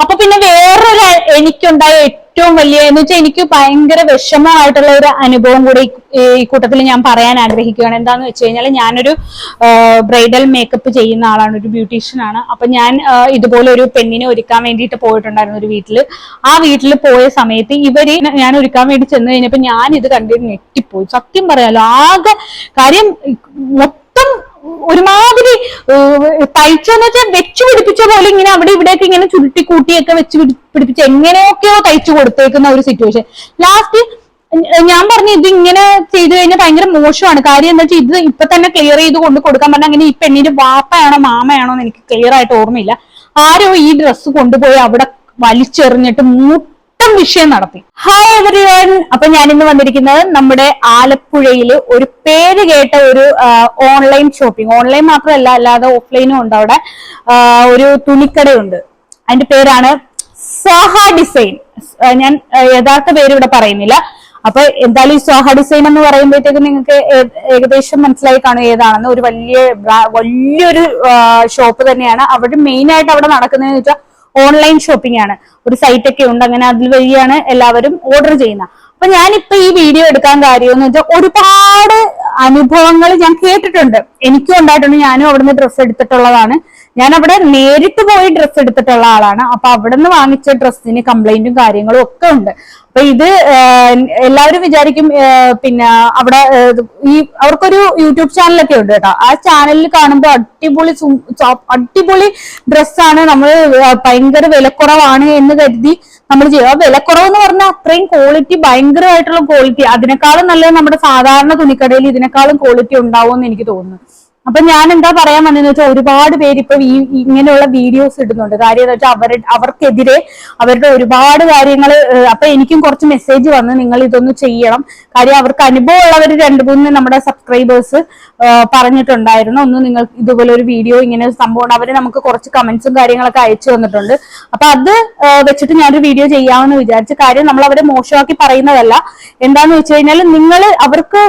അപ്പൊ പിന്നെ വേറൊരു എനിക്കുണ്ടായ ഏറ്റവും വലിയ എന്ന് വെച്ചാൽ എനിക്ക് ഭയങ്കര വിഷമമായിട്ടുള്ള ഒരു അനുഭവം കൂടി ഈ- കൂട്ടത്തിൽ ഞാൻ പറയാൻ ആഗ്രഹിക്കുകയാണ്. എന്താന്ന് വെച്ച് കഴിഞ്ഞാൽ ഞാനൊരു ബ്രൈഡൽ മേക്കപ്പ് ചെയ്യുന്ന ആളാണ്. ഒരു ബ്യൂട്ടീഷ്യൻ ആണ്. അപ്പൊ ഞാൻ ഇതുപോലെ ഒരു പെണ്ണിനെ ഒരുക്കാൻ വേണ്ടിയിട്ട് പോയിട്ടുണ്ടായിരുന്നു ഒരു വീട്ടിൽ. ആ വീട്ടിൽ പോയ സമയത്ത് ഇവർ ഞാൻ ഒരുക്കാൻ വേണ്ടി ചെന്ന് കഴിഞ്ഞപ്പോ ഞാൻ ഇത് കണ്ടിട്ട് ഞെട്ടിപ്പോയി. സത്യം പറയാലോ. ആകെ കാര്യം മൊത്തം ഒരുമാതിരി തയ്ച്ചെന്ന് വെച്ചാൽ വെച്ചു പിടിപ്പിച്ച പോലെ ഇങ്ങനെ അവിടെ ഇവിടെയൊക്കെ ഇങ്ങനെ ചുരുട്ടി കൂട്ടിയൊക്കെ വെച്ച് പിടി- പിടിപ്പിച്ച് എങ്ങനെയൊക്കെയോ തയ്ച്ചു കൊടുത്തേക്കുന്ന ഒരു സിറ്റുവേഷൻ ലാസ്റ്റ് ഞാൻ പറഞ്ഞു ഇത് ഇങ്ങനെ ചെയ്തു കഴിഞ്ഞാൽ ഭയങ്കര മോശമാണ്. കാര്യം എന്താ വെച്ചാൽ ഇത് ഇപ്പൊ തന്നെ ക്ലിയർ ചെയ്ത് കൊണ്ട് കൊടുക്കാൻ പറഞ്ഞാൽ അങ്ങനെ ഈ പെണ്ണിന്റെ വാപ്പയാണോ മാമയാണോ എന്ന് എനിക്ക് ക്ലിയർ ആയിട്ട് ഓർമ്മയില്ല. ആരോ ഈ ഡ്രസ്സ് കൊണ്ടുപോയി അവിടെ വലിച്ചെറിഞ്ഞിട്ട് മുട്ടം വിഷയം നടത്തി. ഹായ് എവറി വൺ അപ്പൊ ഞാൻ ഇന്ന് വന്നിരിക്കുന്നത് നമ്മുടെ ആലപ്പുഴയിൽ ഒരു പേര് കേട്ട ഒരു ഓൺലൈൻ ഷോപ്പിംഗ് ഓൺലൈൻ മാത്രമല്ല അല്ലാതെ ഓഫ്ലൈനും ഉണ്ട് അവിടെ. ഒരു തുണിക്കടയുണ്ട്. അതിന്റെ പേരാണ് സോഹ ഡിസൈൻ ഞാൻ യഥാർത്ഥ പേര് ഇവിടെ പറയുന്നില്ല. അപ്പൊ എന്തായാലും ഈ സോഹ ഡിസൈൻ എന്ന് പറയുമ്പോഴത്തേക്ക് നിങ്ങൾക്ക് ഏകദേശം മനസ്സിലായി കാണും ഏതാണെന്ന്. ഒരു വലിയ വലിയൊരു ഷോപ്പ് തന്നെയാണ്. അവിടെ മെയിൻ ആയിട്ട് അവിടെ നടക്കുന്നതെന്ന് വെച്ചാൽ ഓൺലൈൻ ഷോപ്പിംഗ് ആണ്. ഒരു സൈറ്റ് ഒക്കെ ഉണ്ട് അങ്ങനെ അതിൽ വഴിയാണ് എല്ലാവരും ഓർഡർ ചെയ്യുന്നത് അപ്പൊ ഞാനിപ്പോ ഈ വീഡിയോ എടുക്കാൻ കാര്യം എന്ന് വെച്ചാൽ ഒരുപാട് അനുഭവങ്ങൾ ഞാൻ കേട്ടിട്ടുണ്ട്. എനിക്കും ഉണ്ടായിട്ടുണ്ട് ഞാനും അവിടുന്ന് ഡ്രസ്സ് എടുത്തിട്ടുള്ളതാണ്. ഞാൻ അവിടെ നേരിട്ട് പോയി ഡ്രസ്സ് എടുത്തിട്ടുള്ള ആളാണ്. അപ്പൊ നിന്ന് വാങ്ങിച്ച ഡ്രസ്സിന് കംപ്ലൈന്റും കാര്യങ്ങളും ഒക്കെ ഉണ്ട്. അപ്പൊ ഇത് എല്ലാവരും വിചാരിക്കും പിന്നെ അവിടെ ഈ അവർക്കൊരു യൂട്യൂബ് ചാനലൊക്കെ ഉണ്ട് കേട്ടോ. ആ ചാനലിൽ കാണുമ്പോൾ അടിപൊളി അടിപൊളി ഡ്രസ്സാണ് നമ്മൾ ഭയങ്കര വിലക്കുറവാണ് എന്ന് കരുതി നമ്മൾ ചെയ്യും. ആ വിലക്കുറവ് എന്ന് പറഞ്ഞാൽ അത്രയും ക്വാളിറ്റി ഭയങ്കരമായിട്ടുള്ള ക്വാളിറ്റി അതിനേക്കാളും നല്ലത് നമ്മുടെ സാധാരണ തുണിക്കടയിൽ ഇതിനേക്കാളും ക്വാളിറ്റി ഉണ്ടാവും എന്ന് എനിക്ക് തോന്നുന്നു. അപ്പൊ ഞാൻ എന്താ പറയാൻ വന്നതെന്ന് വെച്ചാൽ ഒരുപാട് പേര് ഇപ്പൊ ഇങ്ങനെയുള്ള വീഡിയോസ് ഇടുന്നുണ്ട്. കാര്യം എന്ന് വെച്ചാൽ അവർ അവർക്കെതിരെ അവരുടെ ഒരുപാട് കാര്യങ്ങൾ അപ്പൊ എനിക്കും കുറച്ച് മെസ്സേജ് വന്ന് നിങ്ങൾ ഇതൊന്ന് ചെയ്യണം. കാര്യം അവർക്ക് അനുഭവം ഉള്ളവർ രണ്ട് മൂന്ന് നമ്മുടെ സബ്സ്ക്രൈബേഴ്സ് പറഞ്ഞിട്ടുണ്ടായിരുന്നു. ഒന്ന് നിങ്ങൾ ഇതുപോലെ ഒരു വീഡിയോ ഇങ്ങനെ ഒരു സംഭവം അവർ നമുക്ക് കുറച്ച് കമന്റ്സും കാര്യങ്ങളൊക്കെ അയച്ചു തന്നിട്ടുണ്ട്. അപ്പൊ അത് വെച്ചിട്ട് ഞാനൊരു വീഡിയോ ചെയ്യാമെന്ന് വിചാരിച്ചു കാര്യം നമ്മൾ അവരെ മോശമാക്കി പറയുന്നതല്ല. എന്താന്ന് വെച്ച് കഴിഞ്ഞാൽ നിങ്ങൾ അവർക്ക്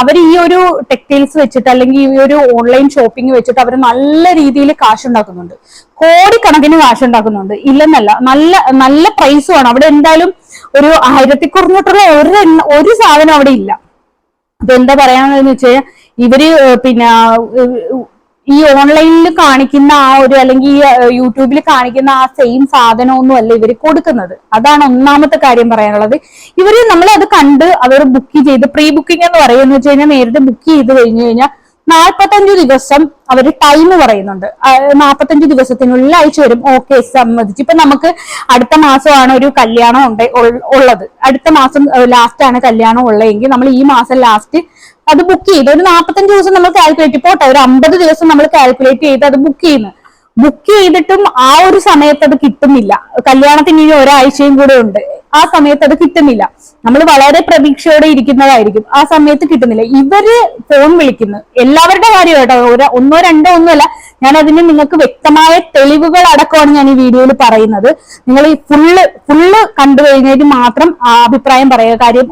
അവർ ഈ ഒരു ടെക്സ്റ്റൈൽസ് വെച്ചിട്ട് അല്ലെങ്കിൽ ഈ ഒരു ഓൺലൈൻ ഷോപ്പിംഗ് വെച്ചിട്ട് അവർ നല്ല രീതിയിൽ കാശുണ്ടാക്കുന്നുണ്ട്. കോടിക്കണക്കിന് കാശുണ്ടാക്കുന്നുണ്ട്. ഇല്ലെന്നല്ല നല്ല നല്ല പ്രൈസുമാണ് അവിടെ എന്തായാലും ഒരു ആയിരത്തി കുറഞ്ഞിട്ടുള്ള ഒരു ഒരു സാധനം അവിടെ ഇല്ല. അപ്പൊ എന്താ പറയാന്ന് വെച്ച് ഇവർ പിന്നെ ഈ ഓൺലൈനിൽ കാണിക്കുന്ന ആ ഒരു അല്ലെങ്കിൽ യൂട്യൂബിൽ കാണിക്കുന്ന ആ സെയിം സാധനമൊന്നും അല്ല ഇവർ കൊടുക്കുന്നത്. അതാണ് ഒന്നാമത്തെ കാര്യം പറയാനുള്ളത്. ഇവർ നമ്മൾ അത് കണ്ട് അവർ ബുക്ക് ചെയ്ത് പ്രീ ബുക്കിംഗ് എന്ന് പറയുന്നത് വെച്ച് കഴിഞ്ഞാൽ നേരത്തെ ബുക്ക് ചെയ്ത് കഴിഞ്ഞു കഴിഞ്ഞാൽ നാൽപ്പത്തഞ്ചു ദിവസം അവർ ടൈം പറയുന്നുണ്ട്. നാൽപ്പത്തഞ്ചു ദിവസത്തിനുള്ളിൽ അയച്ചു വരും ഓക്കെ സമ്മതിച്ചു. ഇപ്പൊ നമുക്ക് അടുത്ത മാസമാണ് ഒരു കല്യാണം ഉണ്ട് ഉള്ളത്. അടുത്ത മാസം ലാസ്റ്റ് ആണ് കല്യാണം ഉള്ളതെങ്കിൽ നമ്മൾ ഈ മാസം ലാസ്റ്റ് അത് ബുക്ക് ചെയ്ത് ഒരു നാൽപ്പത്തഞ്ച് ദിവസം നമ്മൾ കാൽക്കുലേറ്റ് പോട്ടെ. ഒരു അമ്പത് ദിവസം നമ്മൾ കാൽക്കുലേറ്റ് ചെയ്ത് അത് ബുക്ക് ചെയ്യുന്നു. ബുക്ക് ചെയ്തിട്ടും ആ ഒരു സമയത്ത് അത് കിട്ടുന്നില്ല. കല്യാണത്തിന് ഇനി ഒരാഴ്ചയും കൂടെ ഉണ്ട്. ആ സമയത്ത് അത് കിട്ടുന്നില്ല. നമ്മൾ വളരെ പ്രതീക്ഷയോടെ ഇരിക്കുന്നതായിരിക്കും. ആ സമയത്ത് കിട്ടുന്നില്ല. ഇവർ ഫോൺ വിളിക്കുന്നു. എല്ലാവരുടെ കാര്യം കേട്ടോ. ഒന്നോ രണ്ടോ ഒന്നുമല്ല ഞാൻ അതിന് നിങ്ങൾക്ക് വ്യക്തമായ തെളിവുകൾ അടക്കമാണ് ഞാൻ ഈ വീഡിയോയിൽ പറയുന്നത്. നിങ്ങൾ ഈ ഫുള്ള് ഫുള്ള് കണ്ടു കഴിഞ്ഞതിന് മാത്രം അഭിപ്രായം പറയുക. കാര്യം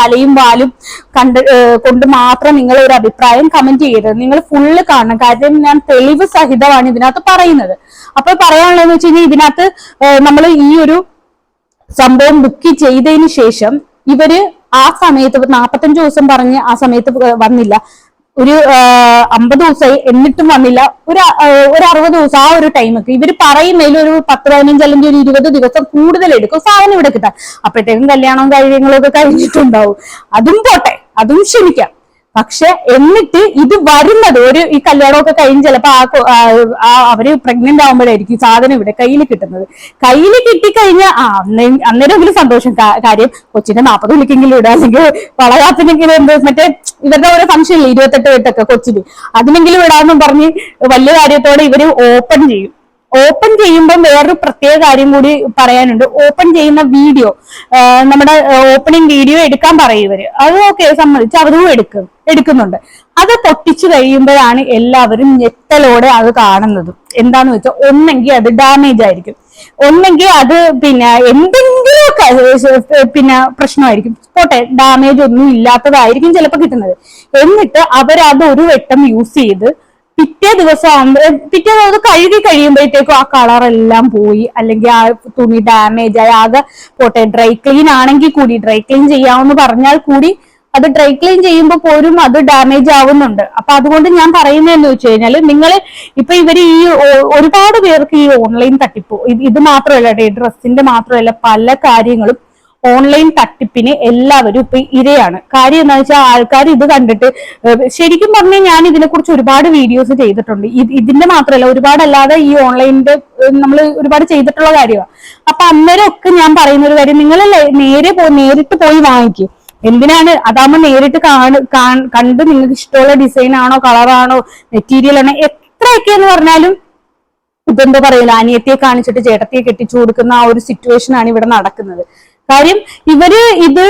തലയും വാലും കണ്ട് കൊണ്ട് മാത്രം നിങ്ങൾ ഒരു അഭിപ്രായം കമന്റ് ചെയ്യരുത്. നിങ്ങൾ ഫുള്ള് കാണണം. കാര്യം ഞാൻ തെളിവ് സഹിതമാണ് ഇതിനകത്ത് പറയുന്നത്. അപ്പൊ പറയാനുള്ളതെന്ന് വെച്ച് കഴിഞ്ഞാൽ ഇതിനകത്ത് നമ്മൾ ഈ ഒരു സംഭവം ബുക്ക് ചെയ്തതിന് ശേഷം ഇവർ ആ സമയത്ത് നാപ്പത്തഞ്ച് ദിവസം പറഞ്ഞ് ആ സമയത്ത് വന്നില്ല. ഒരു അമ്പത് ദിവസമായി എന്നിട്ടും വന്നില്ല. ഒരു ഒരു അറുപത് ദിവസം ആ ഒരു ടൈമൊക്കെ ഇവർ പറയുന്നതിൽ ഒരു പത്ത് പതിനഞ്ച് അല്ലെങ്കിൽ ഒരു ഇരുപത് ദിവസം കൂടുതൽ എടുക്കും. സാധനം ഇവിടെ കിട്ടാൻ. അപ്പോഴത്തേക്കും കല്യാണവും കാര്യങ്ങളും ഒക്കെ കഴിഞ്ഞിട്ടുണ്ടാവും. അതും പോട്ടെ. അതും ക്ഷമിക്കാം. പക്ഷെ എന്നിട്ട് ഇത് വരുന്നത് ഒരു ഈ കല്യാണമൊക്കെ കഴിഞ്ഞ് ചിലപ്പോ ആ അവർ പ്രഗ്നന്റ് ആവുമ്പോഴായിരിക്കും ഈ സാധനം ഇവിടെ കയ്യിൽ കിട്ടുന്നത്. കയ്യിൽ കിട്ടിക്കഴിഞ്ഞാൽ ആ അന്നേ അന്നേരമെങ്കിലും സന്തോഷം. കാര്യം കൊച്ചിന്റെ നാൽപ്പത് വിളിക്കെങ്കിലും ഇടുക അല്ലെങ്കിൽ വളരാത്തിനെങ്കിലും എന്ത് മറ്റേ ഇവരുടെ ഓരോ ഇല്ലേ ഇരുപത്തെട്ട് വീട്ടൊക്കെ കൊച്ചിന്. അതിനെങ്കിലും ഇടാന്നും പറഞ്ഞ് വലിയ കാര്യത്തോടെ ഇവർ ഓപ്പൺ ചെയ്യും. ഓപ്പൺ ചെയ്യുമ്പോൾ വേറൊരു പ്രത്യേക കാര്യം കൂടി പറയാനുണ്ട്. ഓപ്പൺ ചെയ്യുന്ന വീഡിയോ നമ്മുടെ ഓപ്പണിംഗ് വീഡിയോ എടുക്കാൻ പറയും ഇവർ. അത് ഓക്കെ സമ്മതിച്ച് അവരും എടുക്കും. എടുക്കുന്നുണ്ട്. അത് പൊട്ടിച്ചു കഴിയുമ്പോഴാണ് എല്ലാവരും ഞെട്ടലോടെ അത് കാണുന്നത്. എന്താന്ന് വെച്ചാൽ ഒന്നെങ്കിൽ അത് ഡാമേജ് ആയിരിക്കും. ഒന്നെങ്കിൽ അത് പിന്നെ എന്തെങ്കിലുമൊക്കെ പിന്നെ പ്രശ്നമായിരിക്കും. പോട്ടെ ഡാമേജ് ഒന്നും ഇല്ലാത്തതായിരിക്കും ചിലപ്പോൾ കിട്ടുന്നത്. എന്നിട്ട് അവരത് ഒരു വട്ടം യൂസ് ചെയ്ത് പിറ്റേ ദിവസം ആകുമ്പോൾ പിറ്റേ ദിവസം കഴുകി കഴിയുമ്പോഴത്തേക്കും ആ കളർ എല്ലാം പോയി. അല്ലെങ്കിൽ ആ തുണി ഡാമേജ് ആയി. ആകെ പോട്ടെ ഡ്രൈ ക്ലീൻ ആണെങ്കിൽ കൂടി ഡ്രൈ ക്ലീൻ ചെയ്യാമെന്ന് പറഞ്ഞാൽ കൂടി അത് ഡ്രൈ ക്ലീൻ ചെയ്യുമ്പോൾ പോലും അത് ഡാമേജ് ആവുന്നുണ്ട്. അപ്പൊ അതുകൊണ്ട് ഞാൻ പറയുന്നതെന്ന് വെച്ച് കഴിഞ്ഞാൽ നിങ്ങൾ ഇപ്പൊ ഇവർ ഈ ഒരുപാട് പേർക്ക് ഈ ഓൺലൈൻ തട്ടിപ്പ് ഇത് മാത്രമല്ല ഡ്രസ്സിന്റെ മാത്രമല്ല പല കാര്യങ്ങളും ഓൺലൈൻ തട്ടിപ്പിന് എല്ലാവരും ഇപ്പൊ ഇരയാണ്. കാര്യം എന്താ വെച്ചാൽ ആൾക്കാർ ഇത് കണ്ടിട്ട് ശരിക്കും പറഞ്ഞാൽ ഞാൻ ഇതിനെക്കുറിച്ച് ഒരുപാട് വീഡിയോസ് ചെയ്തിട്ടുണ്ട്. ഇതിന്റെ മാത്രമല്ല ഒരുപാട് അല്ലാതെ ഈ ഓൺലൈനിന്റെ നമ്മൾ ഒരുപാട് ചെയ്തിട്ടുള്ള കാര്യമാണ് അപ്പൊ അന്നേരം ഒക്കെ ഞാൻ പറയുന്ന ഒരു കാര്യം നിങ്ങൾ നേരെ നേരിട്ട് പോയി വാങ്ങിക്കും. എന്തിനാണ്? അതാകുമ്പോൾ നേരിട്ട് കാണു കാണ്- കണ്ട് നിങ്ങൾക്ക് ഇഷ്ടമുള്ള ഡിസൈൻ ആണോ കളറാണോ മെറ്റീരിയൽ ആണോ എത്രയൊക്കെ എന്ന് പറഞ്ഞാലും ഇതെന്താ പറയില്ല. അനിയത്തിയെ കാണിച്ചിട്ട് ചേട്ടത്തിയെ കെട്ടിച്ചു കൊടുക്കുന്ന ആ ഒരു സിറ്റുവേഷൻ ആണ് ഇവിടെ നടക്കുന്നത്. കാര്യം ഇവർ ഇത്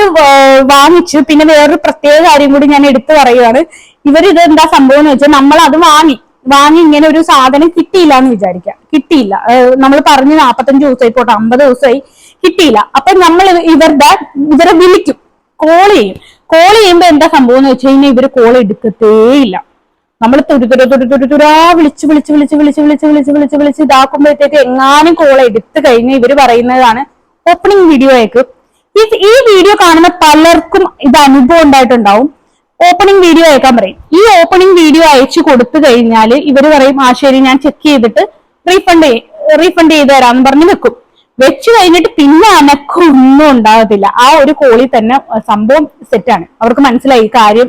വാങ്ങിച്ച്. പിന്നെ വേറൊരു പ്രത്യേക കാര്യം കൂടി ഞാൻ എടുത്തു പറയുകയാണ് ഇവർ ഇത് എന്താ സംഭവം എന്ന് വെച്ചാൽ നമ്മൾ അത് വാങ്ങി. വാങ്ങി ഇങ്ങനെ ഒരു സാധനം കിട്ടിയില്ല എന്ന് വിചാരിക്കാം. കിട്ടിയില്ല. നമ്മൾ പറഞ്ഞ് നാപ്പത്തഞ്ച് ദിവസമായി പോട്ടെ അമ്പത് ദിവസമായി കിട്ടിയില്ല. അപ്പൊ നമ്മൾ ഇവരുടെ ഇവരെ വിളിക്കും. കോൾ ചെയ്യും. കോൾ ചെയ്യുമ്പോ എന്താ സംഭവം എന്ന് വെച്ച് കഴിഞ്ഞാൽ ഇവർ കോൾ എടുക്കത്തേ ഇല്ല നമ്മൾ തുരുതുര തുരുതുരാ വിളിച്ച് വിളിച്ച് വിളിച്ച് വിളിച്ച് വിളിച്ച് വിളിച്ച് വിളിച്ച് വിളിച്ച് ഇതാക്കുമ്പോഴത്തേക്ക് എങ്ങാനും കോൾ എടുത്തു കഴിഞ്ഞ് ഇവർ പറയുന്നതാണ് ഓപ്പണിംഗ് വീഡിയോ അയക്ക് ഈ വീഡിയോ കാണുന്ന പലർക്കും ഇത് അനുഭവം ഉണ്ടായിട്ടുണ്ടാവും. ഓപ്പണിംഗ് വീഡിയോ അയക്കാൻ പറയും. ഈ ഓപ്പണിംഗ് വീഡിയോ അയച്ചു കൊടുത്തു കഴിഞ്ഞാൽ ഇവർ പറയും ആ ശരി ഞാൻ ചെക്ക് ചെയ്തിട്ട് റീഫണ്ട് റീഫണ്ട് ചെയ്ത് തരാന്ന് പറഞ്ഞ് വെക്കും. വെച്ച് കഴിഞ്ഞിട്ട് പിന്നെ അനക്കൊന്നും ഉണ്ടാകത്തില്ല. ആ ഒരു കോളി തന്നെ സംഭവം സെറ്റാണ് അവർക്ക് മനസ്സിലായി കാര്യം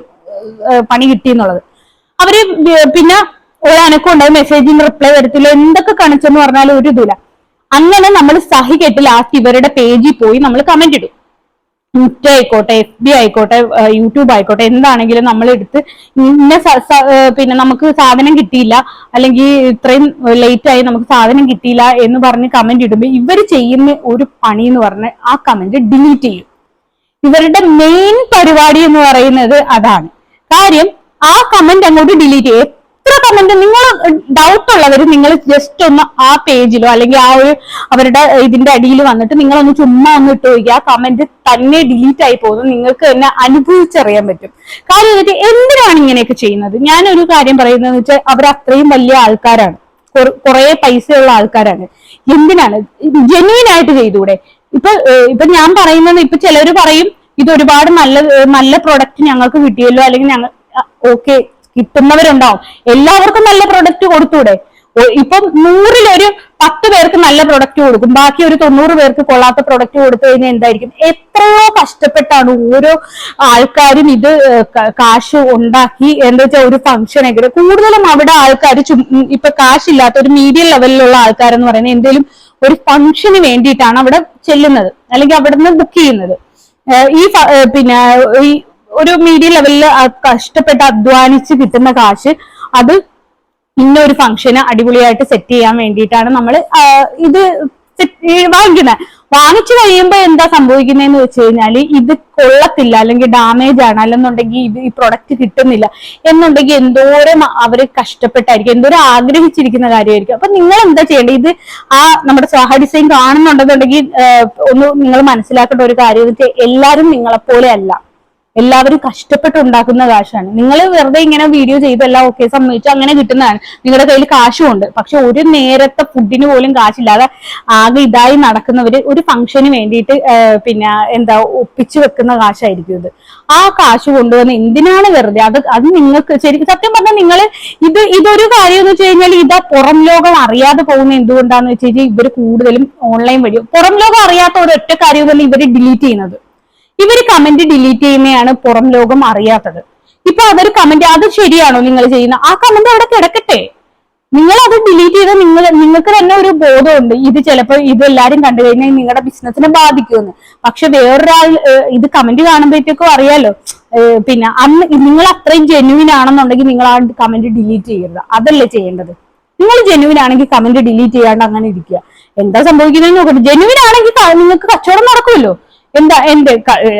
പണി കിട്ടി എന്നുള്ളത്. അവർ പിന്നെ ഒരു അനക്കം ഉണ്ടായി മെസ്സേജിന് റിപ്ലൈ വരത്തില്ല എന്തൊക്കെ കാണിച്ചെന്ന് പറഞ്ഞാലും ഒരു ഇതില്ല അങ്ങനെ നമ്മൾ സഹി കെട്ട് ലാസ്റ്റ് ഇവരുടെ പേജിൽ പോയി നമ്മൾ കമന്റ് ഇടും. ഇൻസ്റ്റ ആയിക്കോട്ടെ എഫ് ബി ആയിക്കോട്ടെ യൂട്യൂബ് ആയിക്കോട്ടെ എന്താണെങ്കിലും നമ്മൾ എടുത്ത് ഇന്ന പിന്നെ നമുക്ക് സാധനം കിട്ടിയില്ല അല്ലെങ്കിൽ ഇത്രയും ലേറ്റ് ആയി നമുക്ക് സാധനം കിട്ടിയില്ല എന്ന് പറഞ്ഞ് കമന്റ് ഇടുമ്പോൾ ഇവർ ചെയ്യുന്ന ഒരു പണി എന്ന് പറഞ്ഞ് ആ കമന്റ് ഡിലീറ്റ് ചെയ്യും. ഇവരുടെ മെയിൻ പരിപാടി എന്ന് പറയുന്നത് അതാണ്. കാര്യം ആ കമന്റ് അങ്ങോട്ട് ഡിലീറ്റ് ചെയ്യും. എത്ര കമന്റ് നിങ്ങൾ ഡൗട്ട് ഉള്ളവർ നിങ്ങൾ ജസ്റ്റ് ഒന്ന് ആ പേജിലോ അല്ലെങ്കിൽ ആ ഒരു അവരുടെ ഇതിന്റെ അടിയിൽ വന്നിട്ട് നിങ്ങൾ ഒന്ന് ചുമ്മാ ഒന്ന് ഇട്ട് നോക്കി ആ കമന്റ് തന്നെ ഡിലീറ്റ് ആയി പോകുന്നത് നിങ്ങൾക്ക് തന്നെ അനുഭവിച്ചറിയാൻ പറ്റും. കാര്യം എന്നിട്ട് എന്തിനാണ് ഇങ്ങനെയൊക്കെ ചെയ്യുന്നത്? ഞാനൊരു കാര്യം പറയുന്നത് വെച്ചാൽ അവർ അത്രയും വലിയ ആൾക്കാരാണ്. കുറെ പൈസയുള്ള ആൾക്കാരാണ്. എന്തിനാണ്? ജെന്യൂൻ ആയിട്ട് ചെയ്തൂടെ? ഇപ്പൊ ഇപ്പൊ ഞാൻ പറയുന്നത് ഇപ്പൊ ചിലർ പറയും ഇത് ഒരുപാട് നല്ല നല്ല പ്രൊഡക്റ്റ് ഞങ്ങൾക്ക് കിട്ടിയല്ലോ അല്ലെങ്കിൽ ഞങ്ങൾ ഓക്കെ കിട്ടുന്നവരുണ്ടാവും. എല്ലാവർക്കും നല്ല പ്രൊഡക്റ്റ് കൊടുത്തൂടെ? ഇപ്പം നൂറിലൊരു പത്ത് പേർക്ക് നല്ല പ്രൊഡക്റ്റ് കൊടുക്കും. ബാക്കി ഒരു തൊണ്ണൂറ് പേർക്ക് കൊള്ളാത്ത പ്രൊഡക്റ്റ് കൊടുത്തു കഴിഞ്ഞാൽ എന്തായിരിക്കും? എത്രയോ കഷ്ടപ്പെട്ടാണ് ഓരോ ആൾക്കാരും ഇത് കാശ് ഉണ്ടാക്കി എന്താ വെച്ചാൽ ഒരു ഫംഗ്ഷൻ എങ്കിലും കൂടുതലും അവിടെ ആൾക്കാർ ഇപ്പൊ കാശില്ലാത്ത ഒരു മീഡിയം ലെവലിലുള്ള ആൾക്കാരെന്ന് പറയുന്നത് എന്തെങ്കിലും ഒരു ഫംഗ്ഷന് വേണ്ടിയിട്ടാണ് അവിടെ ചെല്ലുന്നത്. അല്ലെങ്കിൽ അവിടെ നിന്ന് ബുക്ക് ചെയ്യുന്നത് ഈ പിന്നെ ഈ ഒരു മീഡിയം ലെവലിൽ കഷ്ടപ്പെട്ട് അധ്വാനിച്ച് കിട്ടുന്ന കാശ് അത് ഇന്ന ഒരു ഫംഗ്ഷന് അടിപൊളിയായിട്ട് സെറ്റ് ചെയ്യാൻ വേണ്ടിയിട്ടാണ് നമ്മൾ ഇത് വാങ്ങിക്കുന്നത് വാങ്ങിച്ചു കഴിയുമ്പോൾ എന്താ സംഭവിക്കുന്നതെന്ന് വെച്ച് കഴിഞ്ഞാൽ ഇത് കൊള്ളത്തില്ല അല്ലെങ്കിൽ ഡാമേജ് ആണ് അല്ലെന്നുണ്ടെങ്കിൽ ഇത് ഈ പ്രൊഡക്റ്റ് കിട്ടുന്നില്ല എന്നുണ്ടെങ്കിൽ എന്തോരം അവർ കഷ്ടപ്പെട്ടായിരിക്കും എന്തോരം ആഗ്രഹിച്ചിരിക്കുന്ന കാര്യമായിരിക്കും. അപ്പൊ നിങ്ങൾ എന്താ ചെയ്യേണ്ടത് ഇത് ആ നമ്മുടെ സ്വാഹ ഡിസൈൻ കാണുന്നുണ്ടെന്നുണ്ടെങ്കിൽ ഒന്ന് നിങ്ങൾ മനസ്സിലാക്കേണ്ട ഒരു കാര്യം എല്ലാവരും നിങ്ങളെപ്പോലെ അല്ല എല്ലാവരും കഷ്ടപ്പെട്ട് ഉണ്ടാക്കുന്ന കാശാണ്. നിങ്ങൾ വെറുതെ ഇങ്ങനെ വീഡിയോ ചെയ്ത് എല്ലാം ഓക്കെ സമ്മതിച്ചു അങ്ങനെ കിട്ടുന്നതാണ്. നിങ്ങളുടെ കയ്യിൽ കാശുമുണ്ട്. പക്ഷെ ഒരു നേരത്തെ ഫുഡിന് പോലും കാശില്ലാതെ ആകെ ഇതായി നടക്കുന്നവര് ഒരു ഫംഗ്ഷന് വേണ്ടിയിട്ട് പിന്നെ എന്താ ഒപ്പിച്ചു വെക്കുന്ന കാശായിരിക്കും ഇത്. ആ കാശ് കൊണ്ടുവന്ന് എന്തിനാണ് വെറുതെ? അത് അത് നിങ്ങൾക്ക് ശരിക്കും സത്യം പറഞ്ഞാൽ നിങ്ങൾ ഇത് ഇതൊരു കാര്യം എന്ന് വെച്ച് കഴിഞ്ഞാൽ ഇതാ പുറം ലോകം അറിയാതെ പോകുന്ന എന്തുകൊണ്ടാന്ന് വെച്ച് കഴിഞ്ഞാൽ ഇവർ കൂടുതലും ഓൺലൈൻ വഴി. പുറം ലോകം അറിയാത്ത ഒരൊറ്റ തന്നെ ഇവർ ഡിലീറ്റ് ചെയ്യുന്നത്. ഇവർ കമന്റ് ഡിലീറ്റ് ചെയ്യുന്നതാണ് പുറം ലോകം അറിയാത്തത്. ഇപ്പൊ അതൊരു കമന്റ് അത് ശരിയാണോ നിങ്ങൾ ചെയ്യുന്ന? ആ കമന്റ് അവിടെ കിടക്കട്ടെ. നിങ്ങൾ അത് ഡിലീറ്റ് ചെയ്ത് നിങ്ങൾ നിങ്ങൾക്ക് തന്നെ ഒരു ബോധമുണ്ട്. ഇത് ചിലപ്പോൾ ഇത് എല്ലാരും കണ്ടു കഴിഞ്ഞാൽ നിങ്ങളുടെ ബിസിനസിനെ ബാധിക്കുമെന്ന്. പക്ഷെ വേറൊരാൾ ഇത് കമന്റ് കാണുമ്പോഴത്തേക്കും അറിയാലോ പിന്നെ അന്ന് നിങ്ങൾ അത്രയും ജെന്യൂൻ ആണെന്നുണ്ടെങ്കിൽ നിങ്ങൾ ആ കമന്റ് ഡിലീറ്റ് ചെയ്യരുത്. അതല്ലേ ചെയ്യേണ്ടത്? നിങ്ങൾ ജെന്യൂൻ ആണെങ്കിൽ കമന്റ് ഡിലീറ്റ് ചെയ്യാണ്ട് അങ്ങനെ ഇരിക്കുക. എന്താ സംഭവിക്കുന്നത് നോക്കട്ടെ ജെന്യൂൻ ആണെങ്കിൽ നിങ്ങൾക്ക് കച്ചവടം നടക്കുമല്ലോ. എന്താ എന്ത്?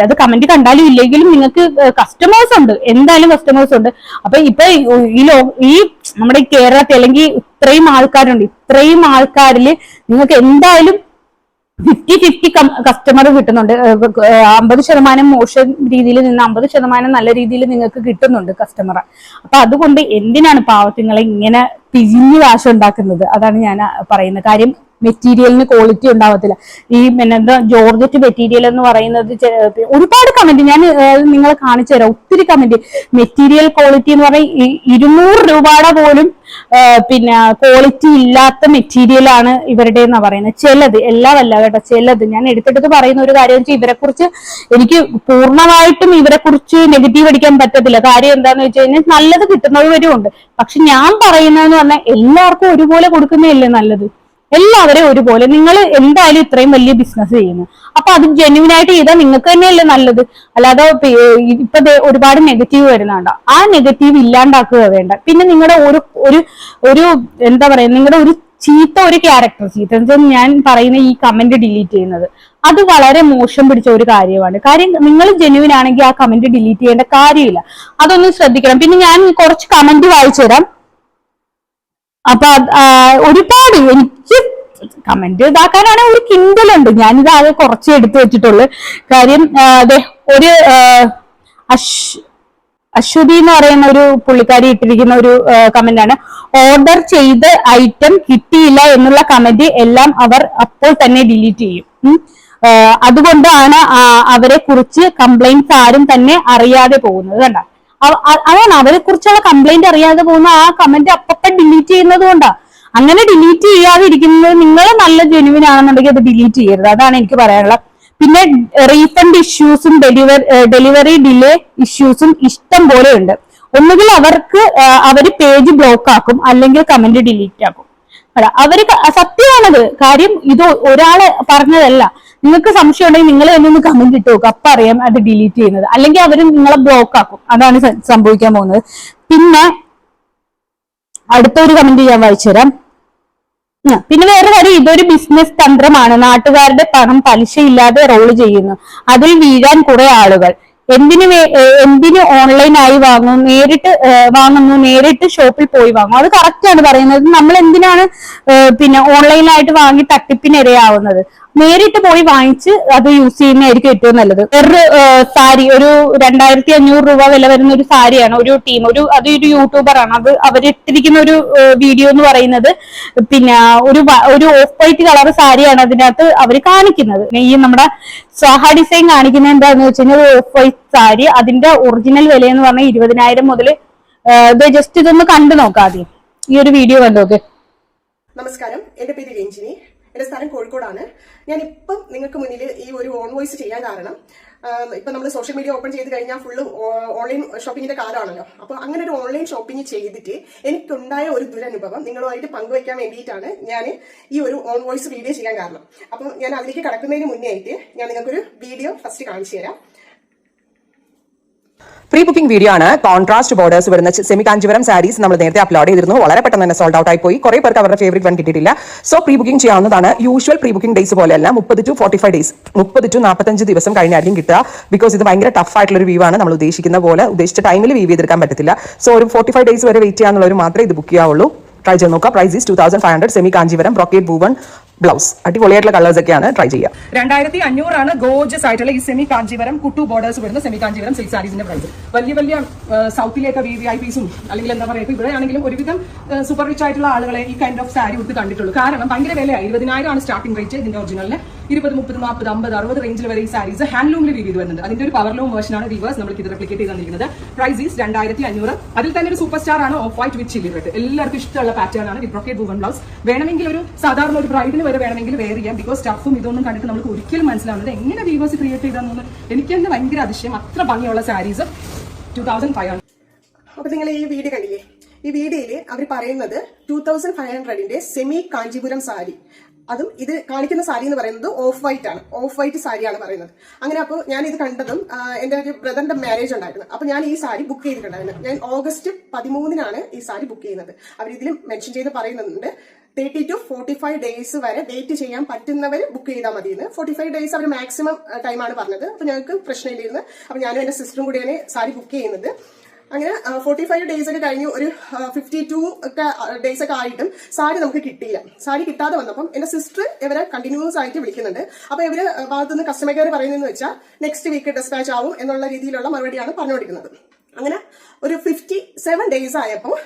അത് കമന്റ് കണ്ടാലും ഇല്ലെങ്കിലും നിങ്ങൾക്ക് കസ്റ്റമേഴ്സ് ഉണ്ട്. എന്തായാലും കസ്റ്റമേഴ്സ് ഉണ്ട്. അപ്പൊ ഇപ്പൊ ഈ- ലോ ഈ നമ്മുടെ കേരളത്തിൽ അല്ലെങ്കിൽ ഇത്രയും ആൾക്കാരുണ്ട്. ഇത്രയും ആൾക്കാരിൽ നിങ്ങൾക്ക് എന്തായാലും ഫിഫ്റ്റി ഫിഫ്റ്റി കസ്റ്റമർ കിട്ടുന്നുണ്ട്. അമ്പത് ശതമാനം മോശം രീതിയിൽ നിന്ന് അമ്പത് ശതമാനം നല്ല രീതിയിൽ നിങ്ങൾക്ക് കിട്ടുന്നുണ്ട് കസ്റ്റമർ അപ്പൊ അതുകൊണ്ട് എന്തിനാണ് പാവത്തിങ്ങളെ ഇങ്ങനെ പിരിഞ്ഞു കാശ് ഉണ്ടാക്കുന്നത്? അതാണ് ഞാൻ പറയുന്നത് കാര്യം. മെറ്റീരിയലിന് ക്വാളിറ്റി ഉണ്ടാവത്തില്ല. ഈ എന്താ ജോർജറ്റ് മെറ്റീരിയൽ എന്ന് പറയുന്നത് ഒരുപാട് കമന്റ് ഞാൻ നിങ്ങളെ കാണിച്ചു തരാം. ഒത്തിരി കമന്റ് മെറ്റീരിയൽ ക്വാളിറ്റി എന്ന് ഈ- ഇരുന്നൂറ് രൂപയുടെ പോലും പിന്നെ ക്വാളിറ്റി ഇല്ലാത്ത മെറ്റീരിയൽ ആണ് ഇവരുടെ എന്നാ പറയുന്നത്. ചിലത് എല്ലാം അല്ല കേട്ടോ ചിലത്. ഞാൻ എടുത്തെടുത്ത് പറയുന്ന ഒരു കാര്യം വെച്ചാൽ ഇവരെ കുറിച്ച് എനിക്ക് പൂർണമായിട്ടും ഇവരെ കുറിച്ച് നെഗറ്റീവ് അടിക്കാൻ പറ്റത്തില്ല. കാര്യം എന്താന്ന് വെച്ച് കഴിഞ്ഞാൽ നല്ലത് കിട്ടുന്നവരും ഉണ്ട്. പക്ഷെ ഞാൻ പറയുന്നതെന്ന് പറഞ്ഞാൽ എല്ലാവർക്കും ഒരുപോലെ കൊടുക്കുന്നതല്ലേ നല്ലത്? എല്ലാവരെയും ഒരുപോലെ നിങ്ങൾ എന്തായാലും ഇത്രയും വലിയ ബിസിനസ് ചെയ്യുന്നു. അപ്പൊ അത് ജെന്യൂൻ ആയിട്ട് ചെയ്താൽ നിങ്ങൾക്ക് തന്നെയല്ലേ നല്ലത്. അല്ലാതെ ഇപ്പൊ ഒരുപാട് നെഗറ്റീവ് വരുന്നുണ്ടോ. ആ നെഗറ്റീവ് ഇല്ലാണ്ടാക്കുക വേണ്ട. പിന്നെ നിങ്ങളുടെ ഒരു ഒരു ഒരു എന്താ പറയാ നിങ്ങളുടെ ഒരു ചീത്ത ഒരു ക്യാരക്ടർ ചീത്ത ഞാൻ പറയുന്ന ഈ കമന്റ് ഡിലീറ്റ് ചെയ്യുന്നത്. അത് വളരെ മോശം പിടിച്ച ഒരു കാര്യമാണ്. കാര്യം നിങ്ങൾ ജെന്യൂൻ ആണെങ്കിൽ ആ കമന്റ് ഡിലീറ്റ് ചെയ്യേണ്ട കാര്യമില്ല. അതൊന്നും ശ്രദ്ധിക്കണം. പിന്നെ ഞാൻ കുറച്ച് കമന്റ് വായിച്ചു തരാം. അപ്പൊ ഒരുപാട് എനിക്ക് കമന്റ് ഇതാക്കാനാണ് ഒരു കിണ്ടലുണ്ട് ഞാനിത് ആകെ കുറച്ച് എടുത്തു വെച്ചിട്ടുള്ളു. കാര്യം അതെ ഒരു അശ് അശ്വതി എന്ന് പറയുന്ന ഒരു പുള്ളിക്കാരി ഇട്ടിരിക്കുന്ന ഒരു കമന്റ് ആണ്. ഓർഡർ ചെയ്ത ഐറ്റം കിട്ടിയില്ല എന്നുള്ള കമന്റ് എല്ലാം അവർ അപ്പോൾ തന്നെ ഡിലീറ്റ് ചെയ്യും. അതുകൊണ്ടാണ് അവരെ കുറിച്ച് കംപ്ലൈന്റ്സ് ആരും തന്നെ അറിയാതെ പോകുന്നത് കണ്ട. അതാണ് അവരെ കുറിച്ചുള്ള കംപ്ലൈന്റ് അറിയാതെ പോകുന്ന ആ കമന്റ് അപ്പപ്പം ഡിലീറ്റ് ചെയ്യുന്നത് കൊണ്ടാ. അങ്ങനെ ഡിലീറ്റ് ചെയ്യാതിരിക്കുന്നത് നിങ്ങൾ നല്ല ജെനുവിൻ ആണെന്നുണ്ടെങ്കിൽ അത് ഡിലീറ്റ് ചെയ്യരുത്. അതാണ് എനിക്ക് പറയാനുള്ളത്. പിന്നെ റീഫണ്ട് ഇഷ്യൂസും ഡെലിവറി ഡെലിവറി ഡിലേ ഇഷ്യൂസും ഇഷ്ടം പോലെ ഉണ്ട്. ഒന്നുകിൽ അവർക്ക് അവർ പേജ് ബ്ലോക്ക് ആക്കും അല്ലെങ്കിൽ കമന്റ് ഡിലീറ്റ് ആക്കും. അവർ സത്യമാണത്. കാര്യം ഇത് ഒരാൾ പറഞ്ഞതല്ല. നിങ്ങൾക്ക് സംശയം ഉണ്ടെങ്കിൽ നിങ്ങൾ തന്നെ ഒന്ന് കമന്റ് ഇട്ട് നോക്കുക അപ്പൊ അറിയാം അത് ഡിലീറ്റ് ചെയ്യുന്നത്. അല്ലെങ്കിൽ അവർ നിങ്ങളെ ബ്ലോക്ക് ആക്കും. അതാണ് സംഭവിക്കാൻ പോകുന്നത്. പിന്നെ അടുത്തൊരു കമന്റ് ഞാൻ വായിച്ചുതരാം തരാം. പിന്നെ വേറെ കാര്യം ഇതൊരു ബിസിനസ് തന്ത്രമാണ്. നാട്ടുകാരുടെ പണം പലിശയില്ലാതെ റോൾ ചെയ്യുന്നു. അതിൽ വീഴാൻ കുറെ ആളുകൾ. എന്തിനു എന്തിനു ഓൺലൈനായി വാങ്ങുന്നു നേരിട്ട് വാങ്ങുന്നു. നേരിട്ട് ഷോപ്പിൽ പോയി വാങ്ങും. അത് കറക്റ്റ് ആണ് പറയുന്നത്. നമ്മൾ എന്തിനാണ് പിന്നെ ഓൺലൈനായിട്ട് വാങ്ങി തട്ടിപ്പിനിരയാവുന്നത്? നേരിട്ട് പോയി വാങ്ങിച്ച് അത് യൂസ് ചെയ്യുന്നതായിരിക്കും ഏറ്റവും നല്ലത്. വേറൊരു സാരി ഒരു രണ്ടായിരത്തി അഞ്ഞൂറ് രൂപ വില വരുന്ന ഒരു സാരിയാണ് ഒരു ടീം ഒരു അത് ഒരു യൂട്യൂബർ ആണ്. അത് അവരിട്ടിരിക്കുന്ന ഒരു വീഡിയോ എന്ന് പറയുന്നത് പിന്നെ ഒരു ഒരു ഓഫ് വൈറ്റ് കളർ സാരിയാണ് അതിനകത്ത് അവർ കാണിക്കുന്നത്. ഈ നമ്മുടെ സ്വാഹ ഡിസൈൻ കാണിക്കുന്നത് എന്താന്ന് വെച്ച് കഴിഞ്ഞാൽ ഓഫ് വൈറ്റ് സാരി അതിന്റെ ഒറിജിനൽ വില എന്ന് പറഞ്ഞാൽ ഇരുപതിനായിരം മുതൽ ഇത് ജസ്റ്റ് ഇതൊന്ന് കണ്ടു നോക്കാം ആദ്യം. ഈ ഒരു വീഡിയോ കണ്ടു നോക്ക്. നമസ്കാരം. എന്റെ പേര് രഞ്ജിനി. എന്റെ സ്ഥലം കോഴിക്കോടാണ്. ഞാൻ ഇപ്പം നിങ്ങൾക്ക് മുന്നിൽ ഈ ഒരു ഓൺ വോയിസ് ചെയ്യാൻ കാരണം ഇപ്പം നമ്മൾ സോഷ്യൽ മീഡിയ ഓപ്പൺ ചെയ്ത് കഴിഞ്ഞാൽ ഫുള്ള് ഓൺലൈൻ ഷോപ്പിങ്ങിന്റെ കാലമാണല്ലോ അപ്പോൾ അങ്ങനെ ഒരു ഓൺലൈൻ ഷോപ്പിംഗ് ചെയ്തിട്ട് എനിക്കുണ്ടായ ഒരു ദുരനുഭവം നിങ്ങളുമായിട്ട് പങ്കുവയ്ക്കാൻ വേണ്ടിയിട്ടാണ് ഞാൻ ഈ ഒരു ഓൺ വോയിസ് വീഡിയോ ചെയ്യാൻ കാരണം. അപ്പം ഞാൻ അതിലേക്ക് കടക്കുന്നതിന് മുന്നേ ആയിട്ട് ഞാൻ നിങ്ങൾക്കൊരു വീഡിയോ ഫസ്റ്റ് കാണിച്ചു തരാം. പ്രീ ബുക്കിംഗ് വീഡിയോ ആണ് കോൺട്രാസ്റ്റ് ബോർഡേഴ്സ് വരുന്ന സെമി കാഞ്ചിപുരം സാരീസ് നമ്മൾ നേരത്തെ അപ്ലോഡ് ചെയ്തിരുന്നു. വളരെ പെട്ടെന്ന് തന്നെ സോൾഡ് ഔട്ട് ആയി പോയി കുറെ പേർക്ക് അവരുടെ ഫേവറേറ്റ് വൺ കിട്ടിയിട്ടില്ല. സോ പ്രീ ബുക്കിംഗ് ചെയ്യാവുന്നതാണ് യൂഷ്വൽ പ്രീ ബുക്കിംഗ് ഡേയ്സ് പോലെയല്ല. മുപ്പത് ടു ഫോർട്ടി ഫൈവ് ഡേയ്സ് മുപ്പത് ടു നാൽപ്പത്തഞ്ച് ദിവസം കഴിഞ്ഞായിരിക്കും കിട്ടുക. ബിക്കോസ് ഇത് ഭയങ്കര ടഫ് ആയിട്ടുള്ള ഒരു വ്യൂ ആണ് നമ്മൾ ഉദ്ദേശിക്കുന്ന പോലെ. ഉദ്ദേശിച്ച ടൈമിൽ വ്യൂ ചെയ്തെടുക്കാൻ പറ്റത്തില്ല. സോ ഒരു ഫോർട്ടി ഫൈവ് ഡേയ്സ് വരെ വെയിറ്റ് ചെയ്യാന്നുള്ളവർ മാത്രമേ ഇത് ബുക്ക് ചെയ്യാവുള്ളൂ. ട്രൈ ചെയ്ത് നോക്കുക. Price is two thousand five hundred semi Kanchipuram brocade woven blouse. അടിപൊളിയായിട്ടുള്ള കളേഴ്സ് ഒക്കെയാണ് ട്രൈ ചെയ്യുക. രണ്ടായിരത്തി അഞ്ഞൂറാണ് ഗോജസ് ആയിട്ടുള്ള ഈ സെമി കാഞ്ചീവരം കുട്ടു ബോർഡേഴ്സ് വരുന്ന സെമി കാഞ്ചീവരം സിൽക്ക് സാരീസിന്റെ പ്രൈസ് വലിയ വലിയ സൗത്തിലേക്ക് വി വി ഐ പിസും അല്ലെങ്കിൽ എന്താ പറയുക ഇവിടെ ആണെങ്കിലും ഒരുവിധം സൂപ്പർ റിച്ച് ആയിട്ടുള്ള ആളുകളെ ഈ കൈൻഡ് ഓഫ് സാരി ഉടുത്ത് കണ്ടിട്ടുള്ളൂ. കാരണം ഭയങ്കര വിലയായി. ഇരുപതിനായിരം ആണ് സ്റ്റാർട്ടിംഗ് റേറ്റ് ഇതിന്റെ ഒറിജിനലിന് ഇരുപത് മുപ്പത് നാൽപ്പത് അമ്പത് അറുപത് റേഞ്ചിൽ വരെ ഈ സാരീസ് ഹാൻഡ്ലൂമിൽ വീവ് ചെയ്ത് വരുന്നുണ്ട്. അതിന്റെ ഒരു പവർലൂം വേർഷൻ ആണ് റിവേഴ്സ് നമ്മൾ ഇത് റെപ്ലിക്കേറ്റ് ചെയ്ത് തന്നിരിക്കുന്നത്. പ്രൈസ് ഈസ് രണ്ടായിരത്തി അഞ്ഞൂറ് അതിൽ തന്നെ ഒരു സൂപ്പർ സ്റ്റാർ ആണ് ഓഫ് വൈറ്റ് വിച്ച് ചില്ലി എല്ലാവർക്കും ഇഷ്ടമുള്ള പാറ്റേൺ ആണ് വിത്ത് ബ്രോക്കേറ്റ് ബൂവൺ ബ്ലൗസ് വേണമെങ്കിൽ ഒരു സാധാരണ ഒരു ബ്രൈഡിന് വരെ വേണമെങ്കിൽ വെയർ ചെയ്യാം. ബിക്കോസ് സ്റ്റഫും ഇതൊന്നും കണ്ടിട്ട് നമുക്ക് ഒരിക്കലും മനസ്സിലാവുന്നത് എങ്ങനെ വീവേഴ്സ് ക്രിയേറ്റ് ചെയ്തെന്ന് എനിക്ക് തന്നെ ഭയങ്കര അതിശയം. അത്ര ഭംഗിയുള്ള sarees two thousand five hundred അപ്പൊ നിങ്ങൾ ഈ വീട് കണ്ടില്ലേ? ഈ വീഡിയോയിൽ അവർ പറയുന്നത് ടൂ തൗസൻഡ് ഫൈവ് ഹൺഡ്രഡിന്റെ സെമി കാഞ്ചീപുരം സാരി അതും ഇത് കാണിക്കുന്ന സാരി എന്ന് പറയുന്നത് ഓഫ് വൈറ്റ് ആണ്. ഓഫ് വൈറ്റ് സാരിയാണ് പറയുന്നത്. അങ്ങനെ അപ്പോൾ ഞാൻ ഇത് കണ്ടതും എന്റെ ഒരു ബ്രദറിന്റെ മാരേജ് ഉണ്ടായിരുന്നു. അപ്പൊ ഞാൻ ഈ സാരി ബുക്ക് ചെയ്തിട്ടുണ്ടായിരുന്നു. ഞാൻ ഓഗസ്റ്റ് പതിമൂന്നിനാണ് ഈ സാരി ബുക്ക് ചെയ്യുന്നത്. അവർ ഇതിൽ മെൻഷൻ ചെയ്ത് പറയുന്നുണ്ട് thirty to forty five days വരെ വെയിറ്റ് ചെയ്യാൻ പറ്റുന്നവർ ബുക്ക് ചെയ്താൽ മതി എന്ന് ഫോർട്ടി ഫൈവ് ഡേയ്സ് അവർ മാക്സിമം ടൈമാണ് പറഞ്ഞത്. അപ്പോൾ ഞങ്ങൾക്ക് പ്രശ്നമില്ലായിരുന്നു. അപ്പോൾ ഞാനും എന്റെ സിസ്റ്ററും കൂടിയാണ് സാരി ബുക്ക് ചെയ്യുന്നത്. അങ്ങനെ ഫോർട്ടി ഫൈവ് ഡേയ്സ് ഒക്കെ കഴിഞ്ഞ് ഒരു ഫിഫ്റ്റി ടു ഒക്കെ ഡേയ്സ് ഒക്കെ ആയിട്ടും സാരി നമുക്ക് കിട്ടിയില്ല. സാരി കിട്ടാതെ വന്നപ്പം എന്റെ സിസ്റ്റർ ഇവരെ കണ്ടിന്യൂസ് ആയിട്ട് വിളിക്കുന്നുണ്ട്. അപ്പൊ ഇവർ ഭാഗത്തുനിന്ന് കസ്റ്റമർ കെയർ പറയുന്നതെന്ന് വെച്ചാൽ നെക്സ്റ്റ് വീക്ക് ഡിസ്പാച്ച് ആവും എന്നുള്ള രീതിയിലുള്ള മറുപടിയാണ് പറഞ്ഞുകൊടുക്കുന്നത് അങ്ങനെ ഒരു ഫിഫ്റ്റി സെവൻ ഡേയ്സ് ആയപ്പോൾ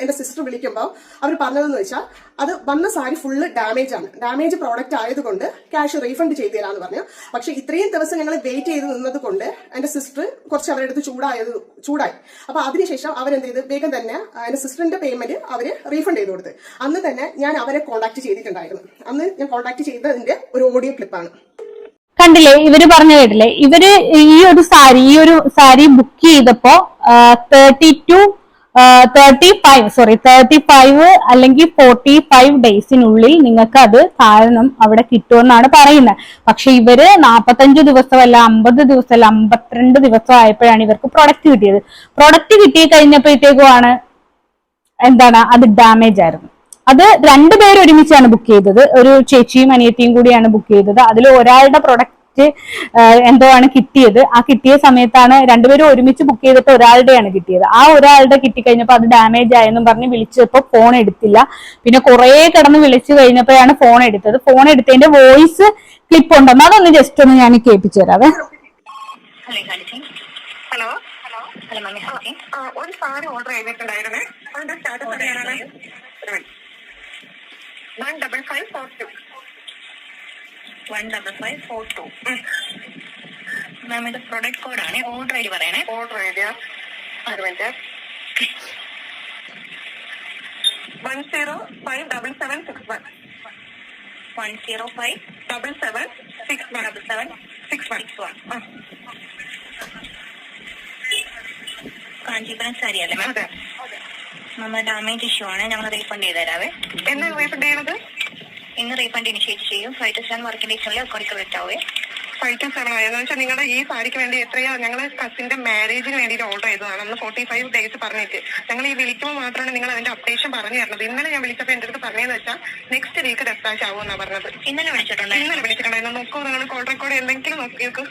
എന്റെ സിസ്റ്റർ വിളിക്കുമ്പോൾ അവർ പറഞ്ഞതെന്ന് വെച്ചാൽ അത് വന്ന സാരി ഫുള്ള് ഡാമേജ് ആണ്. ഡാമേജ് പ്രോഡക്റ്റ് ആയതുകൊണ്ട് ക്യാഷ് റീഫണ്ട് ചെയ്തു തരാമെന്ന് പറഞ്ഞു. പക്ഷെ ഇത്രയും ദിവസം ഞങ്ങൾ വെയിറ്റ് ചെയ്ത് നിന്നത് കൊണ്ട് എന്റെ സിസ്റ്റർ കുറച്ച് അവരുടെ അടുത്ത് ചൂടായത് ചൂടായി. അപ്പൊ അതിനുശേഷം അവരെന്ത് ചെയ്ത്? വേഗം തന്നെ എന്റെ സിസ്റ്ററിന്റെ പേയ്മെന്റ് അവർ റീഫണ്ട് ചെയ്ത് കൊടുത്ത്. അന്ന് തന്നെ ഞാൻ അവരെ കോൺടാക്ട് ചെയ്തിട്ടുണ്ടായിരുന്നു. അന്ന് ഞാൻ കോൺടാക്ട് ചെയ്തതിന്റെ ഒരു ഓഡിയോ ക്ലിപ്പാണ് കണ്ടില്ലേ ഇവർ പറഞ്ഞു കേട്ടില്ലേ ഇവർ ഈ ഒരു സാരി ഈ ഒരു സാരി ബുക്ക് ചെയ്തപ്പോ thirty to thirty five sorry thirty five അല്ലെങ്കിൽ ഫോർട്ടി ഫൈവ് ഡേയ്സിനുള്ളിൽ നിങ്ങൾക്ക് അത് കാരണം അവിടെ കിട്ടുമെന്നാണ് പറയുന്നത്. പക്ഷെ ഇവർ നാപ്പത്തഞ്ച് ദിവസമല്ല അമ്പത് അല്ല അമ്പത്തിരണ്ട് ദിവസം ആയപ്പോഴാണ് ഇവർക്ക് പ്രൊഡക്റ്റ് കിട്ടിയത്. പ്രൊഡക്റ്റ് കിട്ടി കഴിഞ്ഞപ്പോഴത്തേക്കുമാണ് എന്താണ് അത് ഡാമേജ് ആയിരുന്നു. അത് രണ്ടുപേരും ഒരുമിച്ചാണ് ബുക്ക് ചെയ്തത്. ഒരു ചേച്ചിയും അനിയത്തിയും കൂടിയാണ് ബുക്ക് ചെയ്തത്. അതിൽ ഒരാളുടെ പ്രൊഡക്റ്റ് എന്തോ ആണ് കിട്ടിയത്. ആ കിട്ടിയ സമയത്താണ് രണ്ടുപേരും ഒരുമിച്ച് ബുക്ക് ചെയ്തിട്ട് ഒരാളുടെയാണ് കിട്ടിയത്. ആ ഒരാളുടെ കിട്ടിക്കഴിഞ്ഞപ്പോൾ അത് ഡാമേജ് ആയെന്നും പറഞ്ഞ് വിളിച്ചപ്പോൾ ഫോൺ എടുത്തില്ല. പിന്നെ കുറെ കിടന്ന് വിളിച്ചു കഴിഞ്ഞപ്പോഴാണ് ഫോൺ എടുത്തത്. ഫോൺ എടുത്തതിന്റെ വോയിസ് ക്ലിപ്പ് ഉണ്ടെന്ന് അതൊന്ന് ജസ്റ്റ് ഒന്ന് ഞാൻ കേൾപ്പിച്ചു തരാവേ. ഹലോ ഹലോ ഹലോ ഒരു സാധനം ഓർഡർ ചെയ്തിട്ടുണ്ടായിരുന്നേ. അതിന്റെ സ്റ്റാറ്റസ് അറിയാനാണ്? One double five four two one double five four two ma'am ഇത് പ്രൊഡക്റ്റ് കോഡാണ് ഓർഡർ ഐ ഡി പറയണേ. ഓർഡർ ചെയ്ത ഒരു minute one zero five double seven six one one zero five double seven six one double seven six one six one Kanchipuram sari അല്ലേ ma'am അതെ. Damage issue ആണ്. ഞങ്ങൾ refund ചെയ്ത് തരാവേ. എന്ന് റീഫണ്ട് ചെയ്യണത്? ഇന്ന് റീഫണ്ട് ഇനിഷ്യേറ്റ് ചെയ്യും. ഫൈവ് ടു സെവൻ വർക്കിംഗ് ഡേയ്സിനുള്ളിൽ അക്കൗണ്ടിൽ റിട്ടാവേ ഫൈവ് ടു സെവൻ ആയെന്ന് വെച്ചാൽ നിങ്ങളുടെ ഈ സാരിക്ക് വേണ്ടി എത്രയാ ഞങ്ങൾ കസിന്റെ മാരേജിന് വേണ്ടിയിട്ട് ഓർഡർ ചെയ്തതാണ്. നമ്മൾ ഫോർട്ടി ഫൈവ് ഡേയ്സ് പറഞ്ഞിട്ട്. ഞങ്ങൾ ഈ വിളിക്കുമ്പോൾ മാത്രമാണ് നിങ്ങൾ അതിന്റെ അപ്ഡേഷൻ പറഞ്ഞു തരുന്നത്. ഇന്നലെ ഞാൻ വിളിച്ചപ്പോൾ എന്റെ അടുത്ത് പറഞ്ഞതെന്ന് വെച്ചാൽ നെക്സ്റ്റ് വീക്ക് ഡെസ്പാച്ച് ആവുമെന്നാണ് പറഞ്ഞത്. ഇന്നലെ വിളിച്ചിട്ടുണ്ടായിരുന്നു. ഇന്നലെ വിളിച്ചിട്ടുണ്ടായിരുന്നു. നോക്കൂ നിങ്ങൾ കോൾ റെക്കോർഡ് എന്തെങ്കിലും നോക്കി നോക്കൂ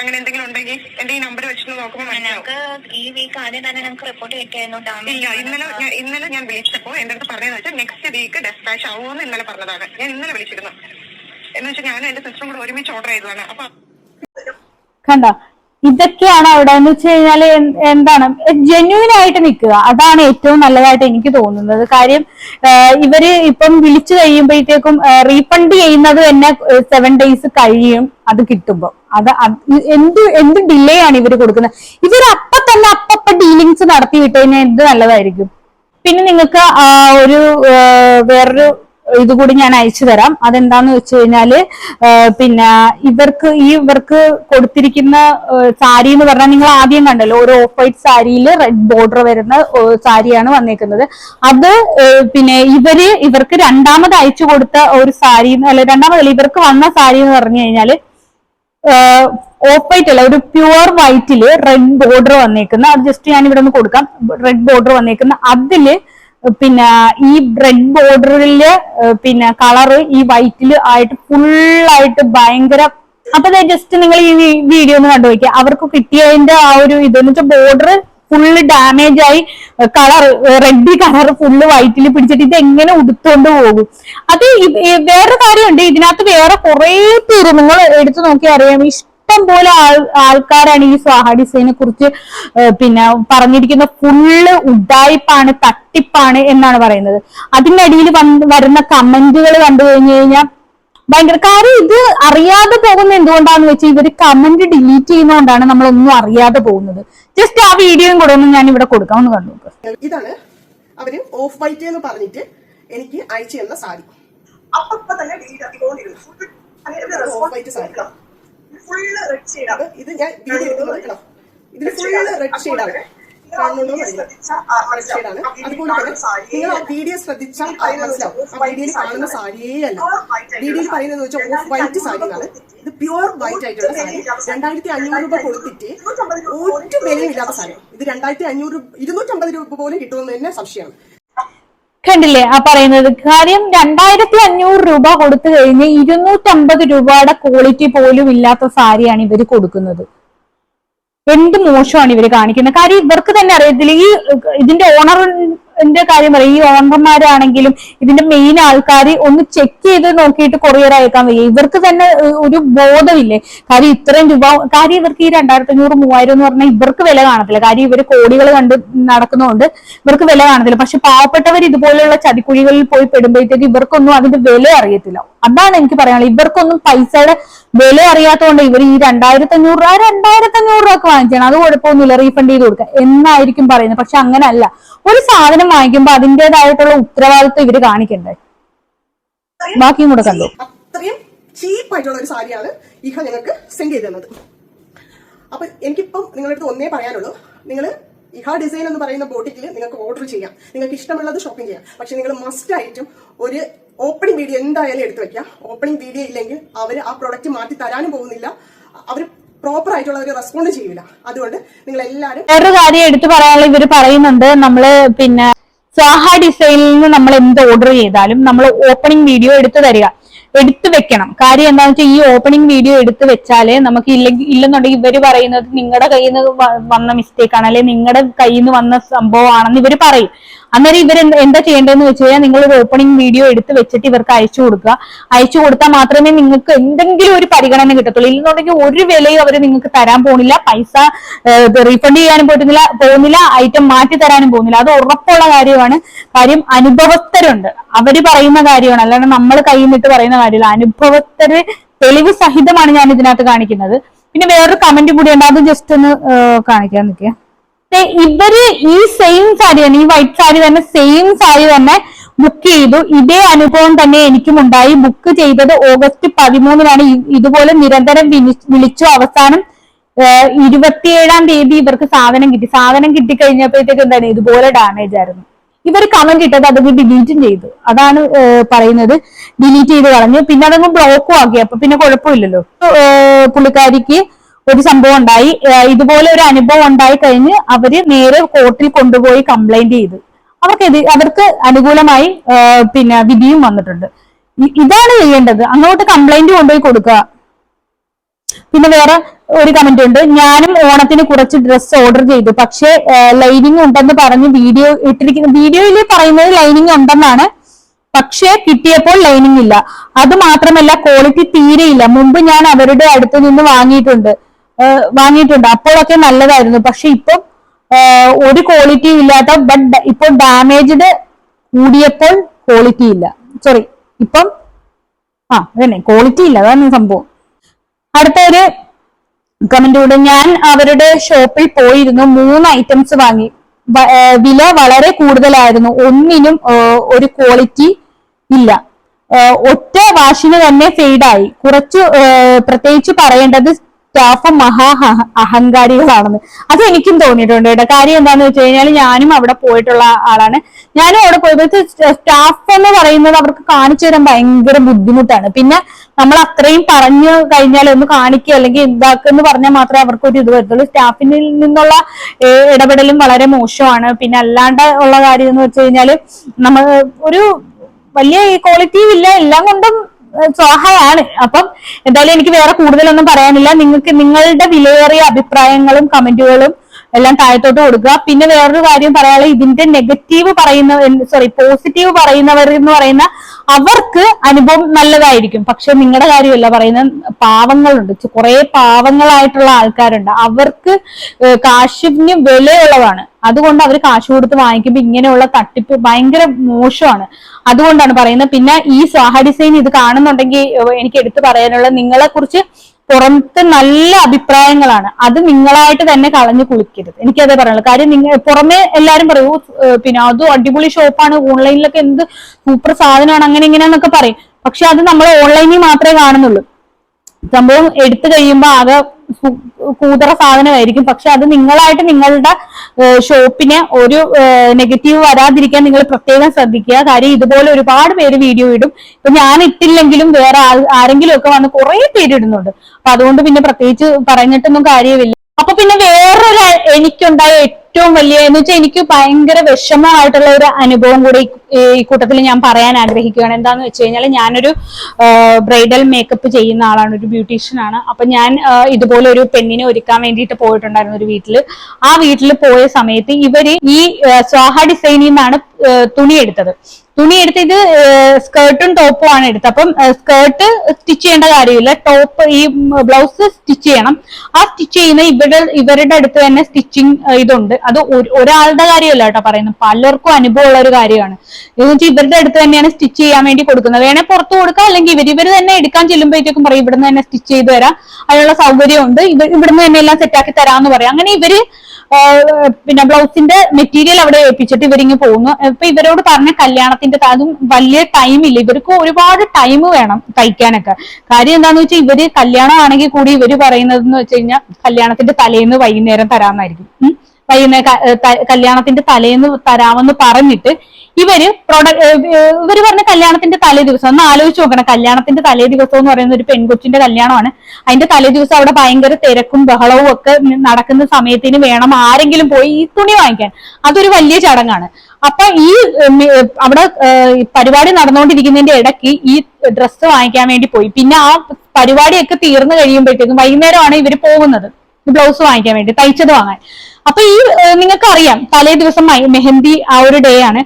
അങ്ങനെ എന്തെങ്കിലും ഉണ്ടെങ്കിൽ എന്റെ ഈ നമ്പർ വെച്ചിട്ട് നോക്കുമ്പോൾ നമുക്ക് ഞങ്ങൾക്ക് ഈ വീക്ക് ആദ്യം തന്നെ നമുക്ക് റിപ്പോർട്ട് കിട്ടിയായിരുന്നു. ഡാമേജ് ഇല്ല ഇന്നലെ ഞാൻ ഇന്നലെ ഞാൻ വിളിച്ചപ്പോൾ എന്റെ അടുത്ത് പറഞ്ഞതെന്ന് വെച്ചാൽ നെക്സ്റ്റ് വീക്ക് ഡെസ്പാച്ച് ആവുമെന്ന് ഇന്നലെ പറഞ്ഞതാണ്. ഞാൻ ഇന്നലെ വിളിച്ചിരുന്നു. എന്ന് വെച്ചാൽ ഞാനും എന്റെ സിസ്റ്ററും കൂടെ ഒരുമിച്ച് ഓർഡർ ചെയ്തതാണ്. അപ്പൊ കണ്ട? ഇതൊക്കെയാണ് അവിടെ എന്ന് വെച്ച് കഴിഞ്ഞാൽ എന്താണ് ജെന്യൂൻ ആയിട്ട് നിൽക്കുക. അതാണ് ഏറ്റവും നല്ലതായിട്ട് എനിക്ക് തോന്നുന്നത്. കാര്യം ഇവർ ഇപ്പം വിളിച്ചു കഴിയുമ്പോഴത്തേക്കും റീഫണ്ട് ചെയ്യുന്നത് തന്നെ സെവൻ ഡേയ്സ് കഴിയും അത് കിട്ടുമ്പോൾ അത് എന്ത് എന്ത് ഡിലേ ആണ് ഇവർ കൊടുക്കുന്നത്? ഇവർ അപ്പൊ തന്നെ അപ്പപ്പ ഡീലിങ്സ് നടത്തി വിട്ട് കഴിഞ്ഞാൽ എന്ത് നല്ലതായിരിക്കും. പിന്നെ നിങ്ങൾക്ക് ഒരു വേറൊരു ഇത് കൂടി ഞാൻ അയച്ചു തരാം. അതെന്താന്ന് വെച്ച് കഴിഞ്ഞാൽ പിന്നെ ഇവർക്ക് ഈ ഇവർക്ക് കൊടുത്തിരിക്കുന്ന സാരി എന്ന് പറഞ്ഞാൽ നിങ്ങൾ ആദ്യം കണ്ടല്ലോ ഒരു ഓഫ് വൈറ്റ് സാരിയിൽ റെഡ് ബോർഡർ വരുന്ന സാരിയാണ് വന്നേക്കുന്നത്. അത് പിന്നെ ഇവർ ഇവർക്ക് രണ്ടാമത് അയച്ചു കൊടുത്ത ഒരു സാരി അല്ല രണ്ടാമതല്ല ഇവർക്ക് വന്ന സാരി എന്ന് പറഞ്ഞു കഴിഞ്ഞാൽ ഓഫ് വൈറ്റ് അല്ല ഒരു പ്യുവർ വൈറ്റിൽ റെഡ് ബോർഡർ വന്നേക്കുന്ന അത് ജസ്റ്റ് ഞാൻ ഇവിടെ നിന്ന് കൊടുക്കാം. റെഡ് ബോർഡർ വന്നേക്കുന്ന അതിൽ പിന്നെ ഈ റെഡ് ബോർഡറിൽ പിന്നെ കളറ് ഈ വൈറ്റിൽ ആയിട്ട് ഫുള്ളായിട്ട് ഭയങ്കര അപ്പൊ ജസ്റ്റ് നിങ്ങൾ ഈ വീഡിയോ ഒന്ന് കണ്ടു വയ്ക്കുക അവർക്ക് കിട്ടിയതിന്റെ ആ ഒരു ഇതെന്ന് വെച്ചാൽ ബോർഡർ ഫുള്ള് ഡാമേജ് ആയി. കളർ റെഡ് കളർ ഫുള്ള് വൈറ്റിൽ പിടിച്ചിട്ട് ഇത് എങ്ങനെ ഉടുത്തോണ്ട് പോകും. അത് വേറെ കാര്യമുണ്ട്. ഇതിനകത്ത് വേറെ കുറെ പേര് നിങ്ങൾ എടുത്തു നോക്കി അറിയാം. ഇഷ്ടം പോലെ ആൾ ആൾക്കാരാണ് ഈ സ്വാഹ ഡിസൈനെ കുറിച്ച് പിന്നെ പറഞ്ഞിരിക്കുന്ന ഫുള്ള് ഉഡായിപ്പാണ് തട്ടിപ്പാണ് എന്നാണ് പറയുന്നത്. അതിന്റെ അടിയിൽ വരുന്ന കമന്റുകൾ കണ്ടു കഴിഞ്ഞു കഴിഞ്ഞാൽ ഭയങ്കര കാര്യം ഇത് അറിയാതെ പോകുന്ന എന്തുകൊണ്ടാന്ന് വെച്ചാൽ ഇവർ കമന്റ് ഡിലീറ്റ് ചെയ്യുന്നതുകൊണ്ടാണ് നമ്മളൊന്നും അറിയാതെ പോകുന്നത്. ജസ്റ്റ് ആ വീഡിയോയും കൂടെ ഒന്ന് ഞാൻ ഇവിടെ കൊടുക്കാം ഒന്ന് കണ്ടു ഇതാണ് അവർ ഓഫ് വൈറ്റ് എന്ന് പറഞ്ഞിട്ട് എനിക്ക് അയച്ചു തന്ന സാരി. അപ്പൊ തന്നെ delete ആക്കിക്കൊണ്ടിരുന്നു off white sari. Full red shade ആണ് ഇത് ഞാൻ ഇതിൽ ഫുള്ള് റെഡ് ഷെയ്ഡാണ് ഷെയ്ഡാണ് അതുപോലെ തന്നെ നിങ്ങൾ ആ വീഡിയോ ശ്രദ്ധിച്ചാൽ മനസ്സിലാവും. ആ വീഡിയോയിൽ കാണുന്ന സാരിയേ അല്ല. വീഡിയോയിൽ പറയുന്നത് വെച്ചാൽ ഓഫ് വൈറ്റ് സാരി എന്നാണ് ഇത് പ്യുവർ വൈറ്റ് ആയിട്ടുള്ള സാരി. രണ്ടായിരത്തി അഞ്ഞൂറ് രൂപ കൊടുത്തിട്ട് ഒറ്റ വിലയും ഇല്ലാത്ത സാരി. ഇത് രണ്ടായിരത്തി അഞ്ഞൂറ് ഇരുന്നൂറ്റമ്പത് രൂപ പോലും കിട്ടുമെന്ന് തന്നെ സംശയമാണ്. കണ്ടില്ലേ? ആ പറയുന്നത് കാര്യം രണ്ടായിരത്തി അഞ്ഞൂറ് രൂപ കൊടുത്തു കഴിഞ്ഞ് ഇരുന്നൂറ്റമ്പത് രൂപയുടെ ക്വാളിറ്റി പോലും ഇല്ലാത്ത സാരിയാണ് ഇവർ കൊടുക്കുന്നത്. എന്ത് മോശമാണ് ഇവർ കാണിക്കുന്നത്? കാര്യം ഇവർക്ക് തന്നെ അറിയത്തില്ല. ഈ ഇതിന്റെ ഓണറിന്റെ കാര്യം പറയും. ഈ ഓണർമാരാണെങ്കിലും ഇതിന്റെ മെയിൻ ആൾക്കാർ ഒന്ന് ചെക്ക് ചെയ്ത് നോക്കിയിട്ട് കൊറിയർ അയക്കാൻ വയ്യ. ഇവർക്ക് തന്നെ ഒരു ബോധമില്ലേ? കാര്യം ഇത്രയും രൂപ കാര്യം ഇവർക്ക് ഈ രണ്ടായിരത്തി അഞ്ഞൂറ് മൂവായിരം എന്ന് പറഞ്ഞാൽ ഇവർക്ക് വില കാണത്തില്ല. കാര്യം ഇവർ കോടികൾ കണ്ട് നടക്കുന്നതുകൊണ്ട് ഇവർക്ക് വില കാണത്തില്ല. പക്ഷെ പാവപ്പെട്ടവർ ഇതുപോലെയുള്ള ചതിക്കുഴികളിൽ പോയി പെടുമ്പോഴത്തേക്ക് ഇവർക്കൊന്നും അതിന്റെ വില അറിയത്തില്ല. അതാണ് എനിക്ക് പറയാനുള്ളത്. ഇവർക്കൊന്നും പൈസയുടെ വില അറിയാത്തതുകൊണ്ട് ഇവർ ഈ രണ്ടായിരത്തി അഞ്ഞൂറ് രൂപ രണ്ടായിരത്തി അഞ്ഞൂറ് രൂപ ഒക്കെ വാങ്ങിച്ചാണ്. അത് കുഴപ്പമൊന്നുമില്ല റീഫണ്ട് ചെയ്ത് കൊടുക്കുക എന്നായിരിക്കും പറയുന്നത്. പക്ഷെ അങ്ങനല്ല. ഒരു സാധനം വാങ്ങിക്കുമ്പോൾ അതിന്റെതായിട്ടുള്ള ഉത്തരവാദിത്വം ഇവർ കാണിക്കണ്ടേ? ബാക്കിയും കൂടെ കണ്ടു? അത്രയും ചീപ്പ് ആയിട്ടുള്ള ഒരു സാരിയാണ് ഇഹ ഞങ്ങൾക്ക് സെൻഡ് ചെയ്ത് തന്നത്. അപ്പൊ എനിക്കിപ്പം നിങ്ങളുടെ അടുത്ത് ഒന്നേ പറയാനുള്ളൂ. നിങ്ങൾ ഇഹ ഡിസൈൻ എന്ന് പറയുന്ന ബോട്ടിക്കിൽ നിങ്ങൾക്ക് ഓർഡർ ചെയ്യാം. നിങ്ങൾക്ക് ഇഷ്ടമുള്ളത് ഷോപ്പിംഗ് ചെയ്യാം. പക്ഷെ നിങ്ങൾ മസ്റ്റ് ആയിട്ടും ഒരു ഓപ്പണിംഗ് വീഡിയോ എന്തായാലും എടുത്തു വെക്കാം. ഓപ്പണിംഗ് വീഡിയോ ഇല്ലെങ്കിൽ അവർ ആ പ്രൊഡക്റ്റ് മാറ്റി തരാനും പോകുന്നില്ല. അവർ പ്രോപ്പർ ആയിട്ടുള്ള ഒരു റെസ്പോണ്ട് ചെയ്യില്ല അതുകൊണ്ട് നിങ്ങൾ എല്ലാവരും വേറൊരു കാര്യം എടുത്തു പറയാനുള്ള ഇവർ പറയുന്നുണ്ട്. നമ്മൾ പിന്നെ സാഹ ഡിസൈനിൽ നിന്ന് നമ്മൾ എന്ത് ഓർഡർ ചെയ്താലും നമ്മൾ ഓപ്പണിംഗ് വീഡിയോ എടുത്തു തരിക. എടുത്തു വെക്കണം. കാര്യം എന്താണെന്ന് വെച്ചാൽ ഈ ഓപ്പണിംഗ് വീഡിയോ എടുത്തു വെച്ചാലേ നമുക്ക് ഇല്ലെങ്കിൽ ഇല്ലെന്നുണ്ടെങ്കിൽ ഇവർ പറയുന്നത് നിങ്ങളുടെ കയ്യിൽ നിന്ന് വന്ന മിസ്റ്റേക്ക് ആണ്. അല്ലെങ്കിൽ നിങ്ങളുടെ കയ്യിൽ നിന്ന് വന്ന സംഭവമാണെന്ന് ഇവർ പറയും. അന്നേരം ഇവർ എന്താ ചെയ്യേണ്ടതെന്ന് വെച്ച് കഴിഞ്ഞാൽ നിങ്ങൾ ഒരു ഓപ്പണിംഗ് വീഡിയോ എടുത്ത് വെച്ചിട്ട് ഇവർക്ക് അയച്ചു കൊടുക്കുക. അയച്ചു കൊടുത്താൽ മാത്രമേ നിങ്ങൾക്ക് എന്തെങ്കിലും ഒരു പരിഗണന കിട്ടത്തുള്ളൂ. ഇല്ലെന്നുണ്ടെങ്കിൽ ഒരു വിലയും അവർ നിങ്ങൾക്ക് തരാൻ പോകുന്നില്ല. പൈസ റീഫണ്ട് ചെയ്യാനും പറ്റുന്നില്ല പോകുന്നില്ല. ഐറ്റം മാറ്റി തരാനും പോകുന്നില്ല. അത് ഉറപ്പുള്ള കാര്യമാണ്. കാര്യം അനുഭവസ്ഥരുണ്ട്. അവർ പറയുന്ന കാര്യമാണ്. അല്ലാണ്ട് നമ്മൾ കയ്യിൽ നിന്നിട്ട് പറയുന്ന കാര്യമില്ല. അനുഭവസ്ഥര് തെളിവ് സഹിതമാണ് ഞാൻ ഇതിനകത്ത് കാണിക്കുന്നത്. പിന്നെ വേറൊരു കമന്റ് കൂടി ഉണ്ട്. അത് ജസ്റ്റ് ഒന്ന് കാണിക്കാൻ നിൽക്കുക ഇവർ ഈ സെയിം സാരി തന്നെ ഈ വൈറ്റ് സാരി തന്നെ സെയിം സാരി തന്നെ ബുക്ക് ചെയ്തു. ഇതേ അനുഭവം തന്നെ എനിക്കും ഉണ്ടായി. ബുക്ക് ചെയ്തത് ഓഗസ്റ്റ് പതിമൂന്നിനാണ്. ഇതുപോലെ നിരന്തരം വിളിച്ചു. അവസാനം ഇരുപത്തിയേഴാം തീയതി ഇവർക്ക് സാധനം കിട്ടി. സാധനം കിട്ടിക്കഴിഞ്ഞപ്പോഴത്തേക്ക് എന്താണ്? ഇതുപോലെ ഡാമേജ് ആയിരുന്നു. ഇവർ കമന്റ് ഇട്ടത് അതങ്ങ് ഡിലീറ്റും ചെയ്തു. അതാണ് പറയുന്നത്. ഡിലീറ്റ് ചെയ്ത് കളഞ്ഞു. പിന്നെ അതങ്ങ് ബ്ലോക്കും ആക്കി. അപ്പൊ പിന്നെ കുഴപ്പമില്ലല്ലോ. പുള്ളിക്കാരിക്ക് ഒരു സംഭവം ഉണ്ടായി. ഇതുപോലെ ഒരു അനുഭവം ഉണ്ടായി കഴിഞ്ഞ് അവർ നേരെ കോർട്ടിൽ കൊണ്ടുപോയി കംപ്ലൈന്റ് ചെയ്ത്. അവർക്ക് അവർക്ക് അനുകൂലമായി പിന്നെ വിധിയും വന്നിട്ടുണ്ട്. ഇതാണ് ചെയ്യേണ്ടത്. അങ്ങോട്ട് കംപ്ലൈന്റ് കൊണ്ടുപോയി കൊടുക്കുക. പിന്നെ വേറെ ഒരു കമന്റ് ഉണ്ട്. ഞാനും ഓണത്തിന് കുറച്ച് ഡ്രസ്സ് ഓർഡർ ചെയ്തു. പക്ഷേ ലൈനിങ് ഉണ്ടെന്ന് പറഞ്ഞ് വീഡിയോ ഇട്ടിരിക്കുന്ന വീഡിയോയിൽ പറയുന്നത് ലൈനിങ് ഉണ്ടെന്നാണ്. പക്ഷേ കിട്ടിയപ്പോൾ ലൈനിങ് ഇല്ല. അത് മാത്രമല്ല ക്വാളിറ്റി തീരെയില്ല. മുമ്പ് ഞാൻ അവരുടെ അടുത്ത് നിന്ന് വാങ്ങിയിട്ടുണ്ട്. വാങ്ങിയിട്ടുണ്ട്. അപ്പോഴൊക്കെ നല്ലതായിരുന്നു. പക്ഷെ ഇപ്പം ഒരു ക്വാളിറ്റിയും ഇല്ലാത്ത ബട്ട് ഇപ്പോൾ ഡാമേജ്ഡ് കൂടിയപ്പോൾ ക്വാളിറ്റി ഇല്ല. സോറി ഇപ്പം ആ അതന്നെ. ക്വാളിറ്റി ഇല്ല. അതാണ് സംഭവം. അടുത്ത ഒരു കമന്റ് കൂടെ ഞാൻ അവരുടെ ഷോപ്പിൽ പോയിരുന്നു. മൂന്ന് ഐറ്റംസ് വാങ്ങി. വില വളരെ കൂടുതലായിരുന്നു. ഒന്നിനും ഒരു ക്വാളിറ്റി ഇല്ല. ഒറ്റ വാഷിന് തന്നെ ഫെയ്ഡായി കുറച്ച് പ്രത്യേകിച്ച് പറയേണ്ടത് സ്റ്റാഫ് മഹാ അഹ- അഹങ്കാരികളാണെന്ന്. അത് എനിക്കും തോന്നിയിട്ടുണ്ട് കേട്ടോ. കാര്യം എന്താന്ന് വെച്ച് കഴിഞ്ഞാൽ ഞാനും അവിടെ പോയിട്ടുള്ള ആളാണ്. ഞാനും അവിടെ പോയപ്പോൾ സ്റ്റാഫ് എന്ന് പറയുന്നത് അവർക്ക് കാണിച്ചു തരാൻ ഭയങ്കര ബുദ്ധിമുട്ടാണ്. പിന്നെ നമ്മൾ അത്രയും പറഞ്ഞു കഴിഞ്ഞാൽ ഒന്ന് കാണിക്കുക അല്ലെങ്കിൽ ഇതാക്കെന്ന് പറഞ്ഞാൽ മാത്രമേ അവർക്ക് ഒരു ഇത് വരത്തുള്ളൂ. സ്റ്റാഫിനിൽ നിന്നുള്ള ഇടപെടലും വളരെ മോശമാണ്. പിന്നെ അല്ലാണ്ട് ഉള്ള കാര്യം എന്ന് വെച്ച് കഴിഞ്ഞാൽ നമ്മൾ ഒരു വലിയ ക്വാളിറ്റിയും ഇല്ല. എല്ലാം കൊണ്ടും സ്വാഹയാണ്. അപ്പം എന്തായാലും എനിക്ക് വേറെ കൂടുതലൊന്നും പറയാനില്ല. നിങ്ങൾക്ക് നിങ്ങളുടെ വിലയേറിയ അഭിപ്രായങ്ങളും കമന്റുകളും എല്ലാം താഴത്തോട്ട് കൊടുക്കുക. പിന്നെ വേറൊരു കാര്യം പറയാനുള്ളത് ഇതിന്റെ നെഗറ്റീവ് പറയുന്ന സോറി പോസിറ്റീവ് പറയുന്നവർ എന്ന് പറയുന്ന അവർക്ക് അനുഭവം നല്ലതായിരിക്കും. പക്ഷെ നിങ്ങളുടെ കാര്യമല്ല പറയുന്ന പാവങ്ങളുണ്ട്. കുറെ പാവങ്ങളായിട്ടുള്ള ആൾക്കാരുണ്ട്. അവർക്ക് കാശിന് വിലയുള്ളതാണ്. അതുകൊണ്ട് അവർ കാശ് കൊടുത്ത് വാങ്ങിക്കുമ്പോൾ ഇങ്ങനെയുള്ള തട്ടിപ്പ് ഭയങ്കര മോശമാണ്. അതുകൊണ്ടാണ് പറയുന്നത്. പിന്നെ ഈ സ്വാഹ ഡിസൈൻ ഇത് കാണുന്നുണ്ടെങ്കിൽ എനിക്ക് എടുത്തു പറയാനുള്ള നിങ്ങളെ കുറിച്ച് പുറത്ത് നല്ല അഭിപ്രായങ്ങളാണ്. അത് നിങ്ങളായിട്ട് തന്നെ കളഞ്ഞു കുളിക്കരുത്. എനിക്കതേ പറയാനുള്ളൂ. കാര്യം നിങ്ങൾ പുറമെ എല്ലാരും പറയൂ പിന്നെ അതും അടിപൊളി ഷോപ്പാണ് ഓൺലൈനിലൊക്കെ എന്ത് സൂപ്പർ സാധനമാണ് അങ്ങനെ ഇങ്ങനെയാന്നൊക്കെ പറയും. പക്ഷെ അത് നമ്മൾ ഓൺലൈനിൽ മാത്രമേ കാണുന്നുള്ളൂ. സംഭവം എടുത്തു കഴിയുമ്പോൾ ആകെ കൂതറ സാധനമായിരിക്കും. പക്ഷെ അത് നിങ്ങളായിട്ട് നിങ്ങളുടെ ഷോപ്പിന് ഒരു നെഗറ്റീവ് വരാതിരിക്കാൻ നിങ്ങൾ പ്രത്യേകം ശ്രദ്ധിക്കുക. കാര്യം ഇതുപോലെ ഒരുപാട് പേര് വീഡിയോ ഇടും. ഇപ്പൊ ഞാൻ ഇട്ടില്ലെങ്കിലും വേറെ ആരെങ്കിലും ഒക്കെ വന്ന് കുറെ പേര് ഇടുന്നുണ്ട്. അപ്പൊ അതുകൊണ്ട് പിന്നെ പ്രത്യേകിച്ച് പറഞ്ഞിട്ടൊന്നും കാര്യമില്ല. പിന്നെ വേറൊരു എനിക്കുണ്ടായ ഏറ്റവും വലിയ എന്ന് വെച്ചാൽ എനിക്ക് ഭയങ്കര വിഷമമായിട്ടുള്ള ഒരു അനുഭവം കൂടി ഈ- കൂട്ടത്തിൽ ഞാൻ പറയാൻ ആഗ്രഹിക്കുകയാണ്. എന്താന്ന് വെച്ച് കഴിഞ്ഞാൽ ഞാനൊരു ബ്രൈഡൽ മേക്കപ്പ് ചെയ്യുന്ന ആളാണ് ഒരു ബ്യൂട്ടീഷ്യൻ ആണ്. അപ്പൊ ഞാൻ ഇതുപോലെ ഒരു പെണ്ണിനെ ഒരുക്കാൻ വേണ്ടിയിട്ട് പോയിട്ടുണ്ടായിരുന്നു ഒരു വീട്ടിൽ. ആ വീട്ടിൽ പോയ സമയത്ത് ഇവർ ഈ സ്വാഹ ഡിസൈനിൽ നിന്നാണ് തുണി എടുത്തത്. തുണി എടുത്ത് ഇത് സ്കേർട്ടും ടോപ്പും ആണ് എടുത്തത്. അപ്പം സ്കേർട്ട് സ്റ്റിച്ച് ചെയ്യേണ്ട കാര്യമില്ല. ടോപ്പ് ഈ ബ്ലൗസ് സ്റ്റിച്ച് ചെയ്യണം. ആ സ്റ്റിച്ച് ചെയ്യുന്ന ഇവരുടെ ഇവരുടെ അടുത്ത് തന്നെ സ്റ്റിച്ചിങ് ഇതുണ്ട്. അത് ഒരാളുടെ കാര്യമല്ല കേട്ടോ പറയുന്നത്. പലർക്കും അനുഭവമുള്ള ഒരു കാര്യമാണ്. എന്ന് വെച്ചാൽ ഇവരുടെ അടുത്ത് തന്നെയാണ് സ്റ്റിച്ച് ചെയ്യാൻ വേണ്ടി കൊടുക്കുന്നത്. വേണേൽ പുറത്ത് കൊടുക്കുക അല്ലെങ്കിൽ ഇവർ ഇവർ തന്നെ എടുക്കാൻ ചെല്ലുമ്പോഴത്തേക്കും പറയും ഇവിടുന്ന് തന്നെ സ്റ്റിച്ച് ചെയ്ത് തരാം. അതിനുള്ള സൗകര്യമുണ്ട്. ഇവ ഇവിടുന്ന് തന്നെ എല്ലാം സെറ്റാക്കി തരാമെന്ന് പറയും. അങ്ങനെ ഇവർ പിന്നെ ബ്ലൗസിന്റെ മെറ്റീരിയൽ അവിടെ ഏൽപ്പിച്ചിട്ട് ഇവരിങ്ങ് പോകുന്നു. ഇപ്പൊ ഇവരോട് പറഞ്ഞ കല്യാണത്തിന്റെ അതും വലിയ ഇല്ല. ഇവർക്ക് ഒരുപാട് ടൈം വേണം തയ്ക്കാനൊക്കെ. കാര്യം എന്താന്ന് വെച്ചാൽ ഇവർ കല്യാണം ആണെങ്കിൽ കൂടി ഇവർ പറയുന്നത് എന്ന് വെച്ച് കഴിഞ്ഞാൽ കല്യാണത്തിന്റെ തലേന്ന് വൈകുന്നേരം തരാമെന്നായിരിക്കും ത- കല്യാണത്തിന്റെ തലേന്ന് തരാമെന്ന് പറഞ്ഞിട്ട് ഇവർ പ്രൊഡക്ട് ഇവർ പറഞ്ഞ കല്യാണത്തിന്റെ തലേ ദിവസം ഒന്ന് ആലോചിച്ച് നോക്കണം. കല്യാണത്തിന്റെ തലേ ദിവസം എന്ന് പറയുന്ന ഒരു പെൺകൊച്ചിന്റെ കല്യാണമാണ്. അതിന്റെ തലേ ദിവസം അവിടെ ഭയങ്കര തിരക്കും ബഹളവും ഒക്കെ നടക്കുന്ന സമയത്തിന് വേണം ആരെങ്കിലും പോയി ഈ തുണി വാങ്ങിക്കാൻ. അതൊരു വലിയ ചടങ്ങാണ്. അപ്പൊ ഈ അവിടെ പരിപാടി നടന്നുകൊണ്ടിരിക്കുന്നതിന്റെ ഇടയ്ക്ക് ഈ ഡ്രസ്സ് വാങ്ങിക്കാൻ വേണ്ടി പോയി. പിന്നെ ആ പരിപാടിയൊക്കെ തീർന്നു കഴിയുമ്പോഴത്തേക്കും വൈകുന്നേരമാണ് ഇവർ പോകുന്നത്. ബ്ലൗസ് വാങ്ങിക്കാൻ വേണ്ടി തയ്ച്ചത് വാങ്ങാൻ. അപ്പൊ ഈ നിങ്ങൾക്ക് അറിയാം തലേ ദിവസം മെഹന്തി ആ ഒരു ഡേ ആണ്.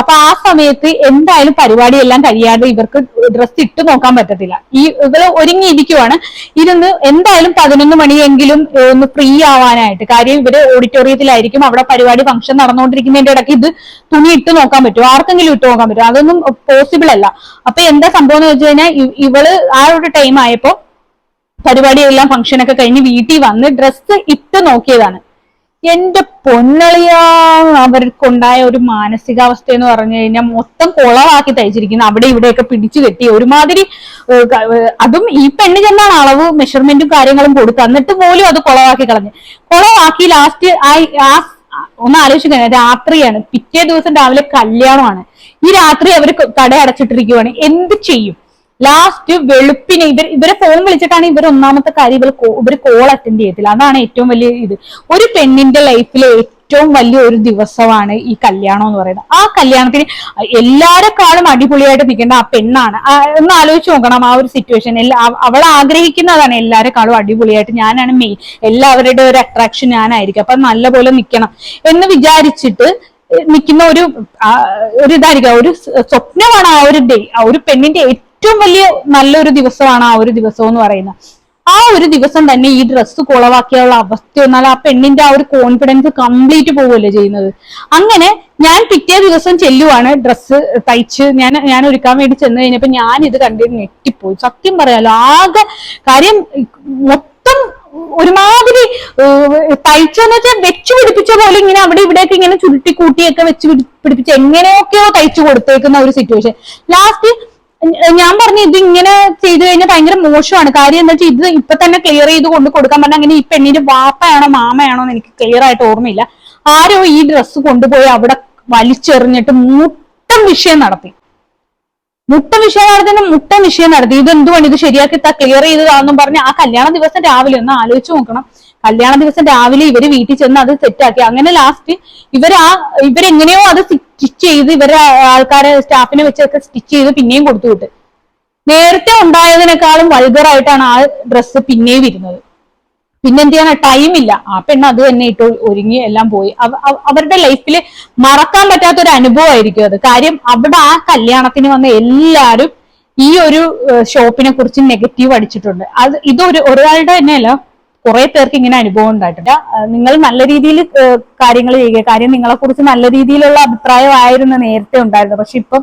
അപ്പൊ ആ സമയത്ത് എന്തായാലും പരിപാടി എല്ലാം കഴിയാതെ ഇവർക്ക് ഡ്രസ്സ് ഇട്ട് നോക്കാൻ പറ്റത്തില്ല. ഈ ഇവർ ഒരുങ്ങിയിരിക്കുവാണ്. ഇരുന്ന് എന്തായാലും പതിനൊന്ന് മണിയെങ്കിലും ഒന്ന് ഫ്രീ ആവാനായിട്ട്. കാര്യം ഇവർ ഓഡിറ്റോറിയത്തിലായിരിക്കും അവിടെ പരിപാടി ഫംഗ്ഷൻ നടന്നുകൊണ്ടിരിക്കുന്നതിന്റെ ഇടയ്ക്ക് ഇത് തുണി ഇട്ട് നോക്കാൻ പറ്റും. ആർക്കെങ്കിലും ഇട്ട് നോക്കാൻ പറ്റും. അതൊന്നും പോസിബിൾ അല്ല. അപ്പൊ എന്താ സംഭവം എന്ന് വെച്ച് കഴിഞ്ഞാൽ ഇവൾ ആ ഒരു ടൈം ആയപ്പോ പരിപാടിയെല്ലാം ഫംഗ്ഷനൊക്കെ കഴിഞ്ഞ് വീട്ടിൽ വന്ന് ഡ്രസ്സ് ഇട്ട് നോക്കിയതാണ്. എന്റെ പൊന്നളിയാ അവർക്കുണ്ടായ ഒരു മാനസികാവസ്ഥ എന്ന് പറഞ്ഞു കഴിഞ്ഞാൽ മൊത്തം കുളവാക്കി തയ്ച്ചിരിക്കുന്നു. അവിടെ ഇവിടെയൊക്കെ പിടിച്ചു കെട്ടി ഒരുമാതിരി അതും ഈ പെണ്ണ് ചെന്നാണ് അളവ് മെഷർമെന്റും കാര്യങ്ങളും കൊടുക്കുക. എന്നിട്ട് പോലും അത് കുളവാക്കി കളഞ്ഞു. കുളവാക്കി ലാസ്റ്റ് ആ ഒന്ന് ആലോചിക്കാൻ രാത്രിയാണ്. പിറ്റേ ദിവസം രാവിലെ കല്യാണമാണ്. ഈ രാത്രി അവർ കട അടച്ചിട്ടിരിക്കുവാണ്. എന്ത് ചെയ്യും? ലാസ്റ്റ് വെളുപ്പിനെ ഇവർ ഇവരെ ഫോൺ വിളിച്ചിട്ടാണ് ഇവർ ഒന്നാമത്തെ കാര്യം ഇവർ ഇവർ കോൾ അറ്റൻഡ് ചെയ്യത്തില്ല അതാണ് ഏറ്റവും വലിയ ഇത്. ഒരു പെണ്ണിന്റെ ലൈഫിലെ ഏറ്റവും വലിയ ഒരു ദിവസമാണ് ഈ കല്യാണം എന്ന് പറയുന്നത്. ആ കല്യാണത്തിന് എല്ലാരെക്കാളും അടിപൊളിയായിട്ട് നിൽക്കേണ്ട ആ പെണ്ണാണ്. ഒന്ന് ആലോചിച്ച് നോക്കണം ആ ഒരു സിറ്റുവേഷൻ അവൾ ആഗ്രഹിക്കുന്നതാണ് എല്ലാരെക്കാളും അടിപൊളിയായിട്ട്. ഞാനാണ് മെയിൻ എല്ലാവരുടെ ഒരു അട്രാക്ഷൻ ഞാനായിരിക്കും. അപ്പൊ നല്ലപോലെ നിൽക്കണം എന്ന് വിചാരിച്ചിട്ട് നിൽക്കുന്ന ഒരു ഒരു ഇതായിരിക്കും. ഒരു സ്വപ്നമാണ് ആ ഒരു ഡേ ആ ഒരു പെണ്ണിന്റെ ഏറ്റവും വലിയ നല്ലൊരു ദിവസമാണ് ആ ഒരു ദിവസം എന്ന് പറയുന്നത്. ആ ഒരു ദിവസം തന്നെ ഈ ഡ്രസ്സ് കുളവാക്കിയുള്ള അവസ്ഥ വന്നാൽ ആ പെണ്ണിന്റെ ആ ഒരു കോൺഫിഡൻസ് കംപ്ലീറ്റ് പോവല്ലേ ചെയ്യുന്നത്. അങ്ങനെ ഞാൻ പിറ്റേ ദിവസം ചെല്ലുവാണ് ഡ്രസ്സ് തയ്ച്ച്. ഞാൻ ഞാൻ ഒരുക്കാൻ വേണ്ടി ചെന്ന് കഴിഞ്ഞപ്പോ ഞാൻ ഇത് കണ്ടിട്ട് ഞെട്ടിപ്പോയി. സത്യം പറയാലോ ആകെ കാര്യം മൊത്തം ഒരുമാതിരി തയ്ച്ചെന്ന് വെച്ചാൽ വെച്ച് പിടിപ്പിച്ച പോലെ ഇങ്ങനെ അവിടെ ഇവിടെയൊക്കെ ഇങ്ങനെ ചുരുട്ടി കൂട്ടിയൊക്കെ വെച്ച് പിടിപ്പിച്ച് എങ്ങനെയൊക്കെയോ തയ്ച്ചു കൊടുത്തേക്കുന്ന ഒരു സിറ്റുവേഷൻ ലാസ്റ്റ് ഞാൻ പറഞ്ഞു ഇത് ഇങ്ങനെ ചെയ്തു കഴിഞ്ഞാൽ ഭയങ്കര മോശമാണ്. കാര്യം എന്താ വെച്ചാൽ ഇത് ഇപ്പൊ തന്നെ ക്ലിയർ ചെയ്ത് കൊണ്ട് കൊടുക്കാൻ പറഞ്ഞാൽ അങ്ങനെ ഈ പെണ്ണിന്റെ വാപ്പയാണോ മാമയാണോ എന്ന് എനിക്ക് ക്ലിയർ ആയിട്ട് ഓർമ്മയില്ല. ആരോ ഈ ഡ്രസ്സ് കൊണ്ടുപോയി അവിടെ വലിച്ചെറിഞ്ഞിട്ട് മുട്ടം വിഷയം നടത്തി. മുട്ട വിഷയം നടത്തി മുട്ട വിഷയം നടത്തി. ഇത് എന്തുകൊണ്ട് ഇത് ശരിയാക്കി താ ക്ലിയർ ചെയ്തതാണെന്നും പറഞ്ഞ് ആ കല്യാണ ദിവസം രാവിലെ ഒന്ന് ആലോചിച്ച് നോക്കണം. കല്യാണ ദിവസം രാവിലെ ഇവർ വീട്ടിൽ ചെന്ന് അത് സെറ്റാക്കി അങ്ങനെ ലാസ്റ്റ് ഇവർ ആ ഇവരെങ്ങനെയോ അത് സ്റ്റിച്ച് ചെയ്ത് ഇവരെ ആൾക്കാരെ സ്റ്റാഫിനെ വെച്ചൊക്കെ സ്റ്റിച്ച് ചെയ്ത് പിന്നെയും കൊടുത്തു വിട്ട്. നേരത്തെ ഉണ്ടായതിനേക്കാളും വൾഗറായിട്ടാണ് ആ ഡ്രസ്സ് പിന്നെയും ഇരുന്നത്. പിന്നെ എന്ത് ചെയ്യാനാ ടൈം ഇല്ല. ആ പെണ്ണ് അത് തന്നെ ഇട്ട് ഒരുങ്ങി എല്ലാം പോയി. അവ- അവ- അവരുടെ ലൈഫിൽ മറക്കാൻ പറ്റാത്ത ഒരു അനുഭവമായിരിക്കും അത്. കാര്യം അവിടെ ആ കല്യാണത്തിന് വന്ന എല്ലാരും ഈ ഒരു ഷോപ്പിനെ കുറിച്ച് നെഗറ്റീവ് അടിച്ചിട്ടുണ്ട്. അത് ഇതൊരു ഒരാളുടെ തന്നെയല്ല കുറെ പേർക്ക് ഇങ്ങനെ അനുഭവം ഉണ്ടായിട്ടുണ്ട്. നിങ്ങൾ നല്ല രീതിയിൽ കാര്യങ്ങൾ ചെയ്യുക. കാര്യം നിങ്ങളെ കുറിച്ച് നല്ല രീതിയിലുള്ള അഭിപ്രായമായിരുന്നു നേരത്തെ ഉണ്ടായിരുന്നത്. പക്ഷെ ഇപ്പം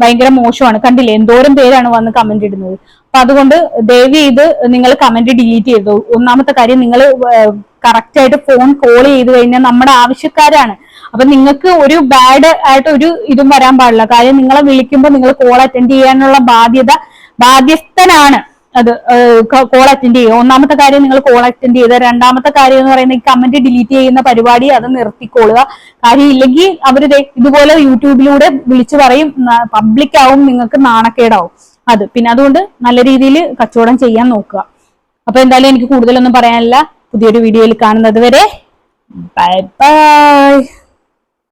ഭയങ്കര മോശമാണ്. കണ്ടില്ലേ? എന്തോരം പേരാണ് വന്ന് കമന്റ് ഇടുന്നത്. അപ്പൊ അതുകൊണ്ട് ദയവ് ചെയ്ത് നിങ്ങൾ കമന്റ് ഡിലീറ്റ് ചെയ്തു. ഒന്നാമത്തെ കാര്യം നിങ്ങൾ കറക്റ്റ് ആയിട്ട് ഫോൺ കോൾ ചെയ്ത് കഴിഞ്ഞാൽ നമ്മുടെ ആവശ്യക്കാരാണ്. അപ്പൊ നിങ്ങൾക്ക് ഒരു ബാഡ് ആയിട്ട് ഒരു ഇതും വരാൻ പാടില്ല. കാര്യം നിങ്ങളെ വിളിക്കുമ്പോൾ നിങ്ങൾ കോൾ അറ്റൻഡ് ചെയ്യാനുള്ള ബാധ്യത ബാധ്യസ്ഥനാണ്. അത് കോൾ അറ്റൻഡ് ചെയ്യുക ഒന്നാമത്തെ കാര്യം നിങ്ങൾ കോൾ അറ്റൻഡ് ചെയ്ത് രണ്ടാമത്തെ കാര്യം എന്ന് പറയുന്നത് ഈ കമന്റ് ഡിലീറ്റ് ചെയ്യുന്ന പരിപാടി അത് നിർത്തിക്കൊള്ളുക കാര്യം ഇല്ലെങ്കിൽ അവർ ദേ ഇതുപോലെ യൂട്യൂബിലൂടെ വിളിച്ചു പറയും പബ്ലിക് ആവും നിങ്ങൾക്ക് നാണക്കേടാവും. അത്. പിന്നെ അതുകൊണ്ട് നല്ല രീതിയിൽ കച്ചവടം ചെയ്യാൻ നോക്കുക. അപ്പൊ എന്തായാലും എനിക്ക് കൂടുതലൊന്നും പറയാനില്ല. പുതിയൊരു വീഡിയോയിൽ കാണുന്നത് വരെ. Bye bye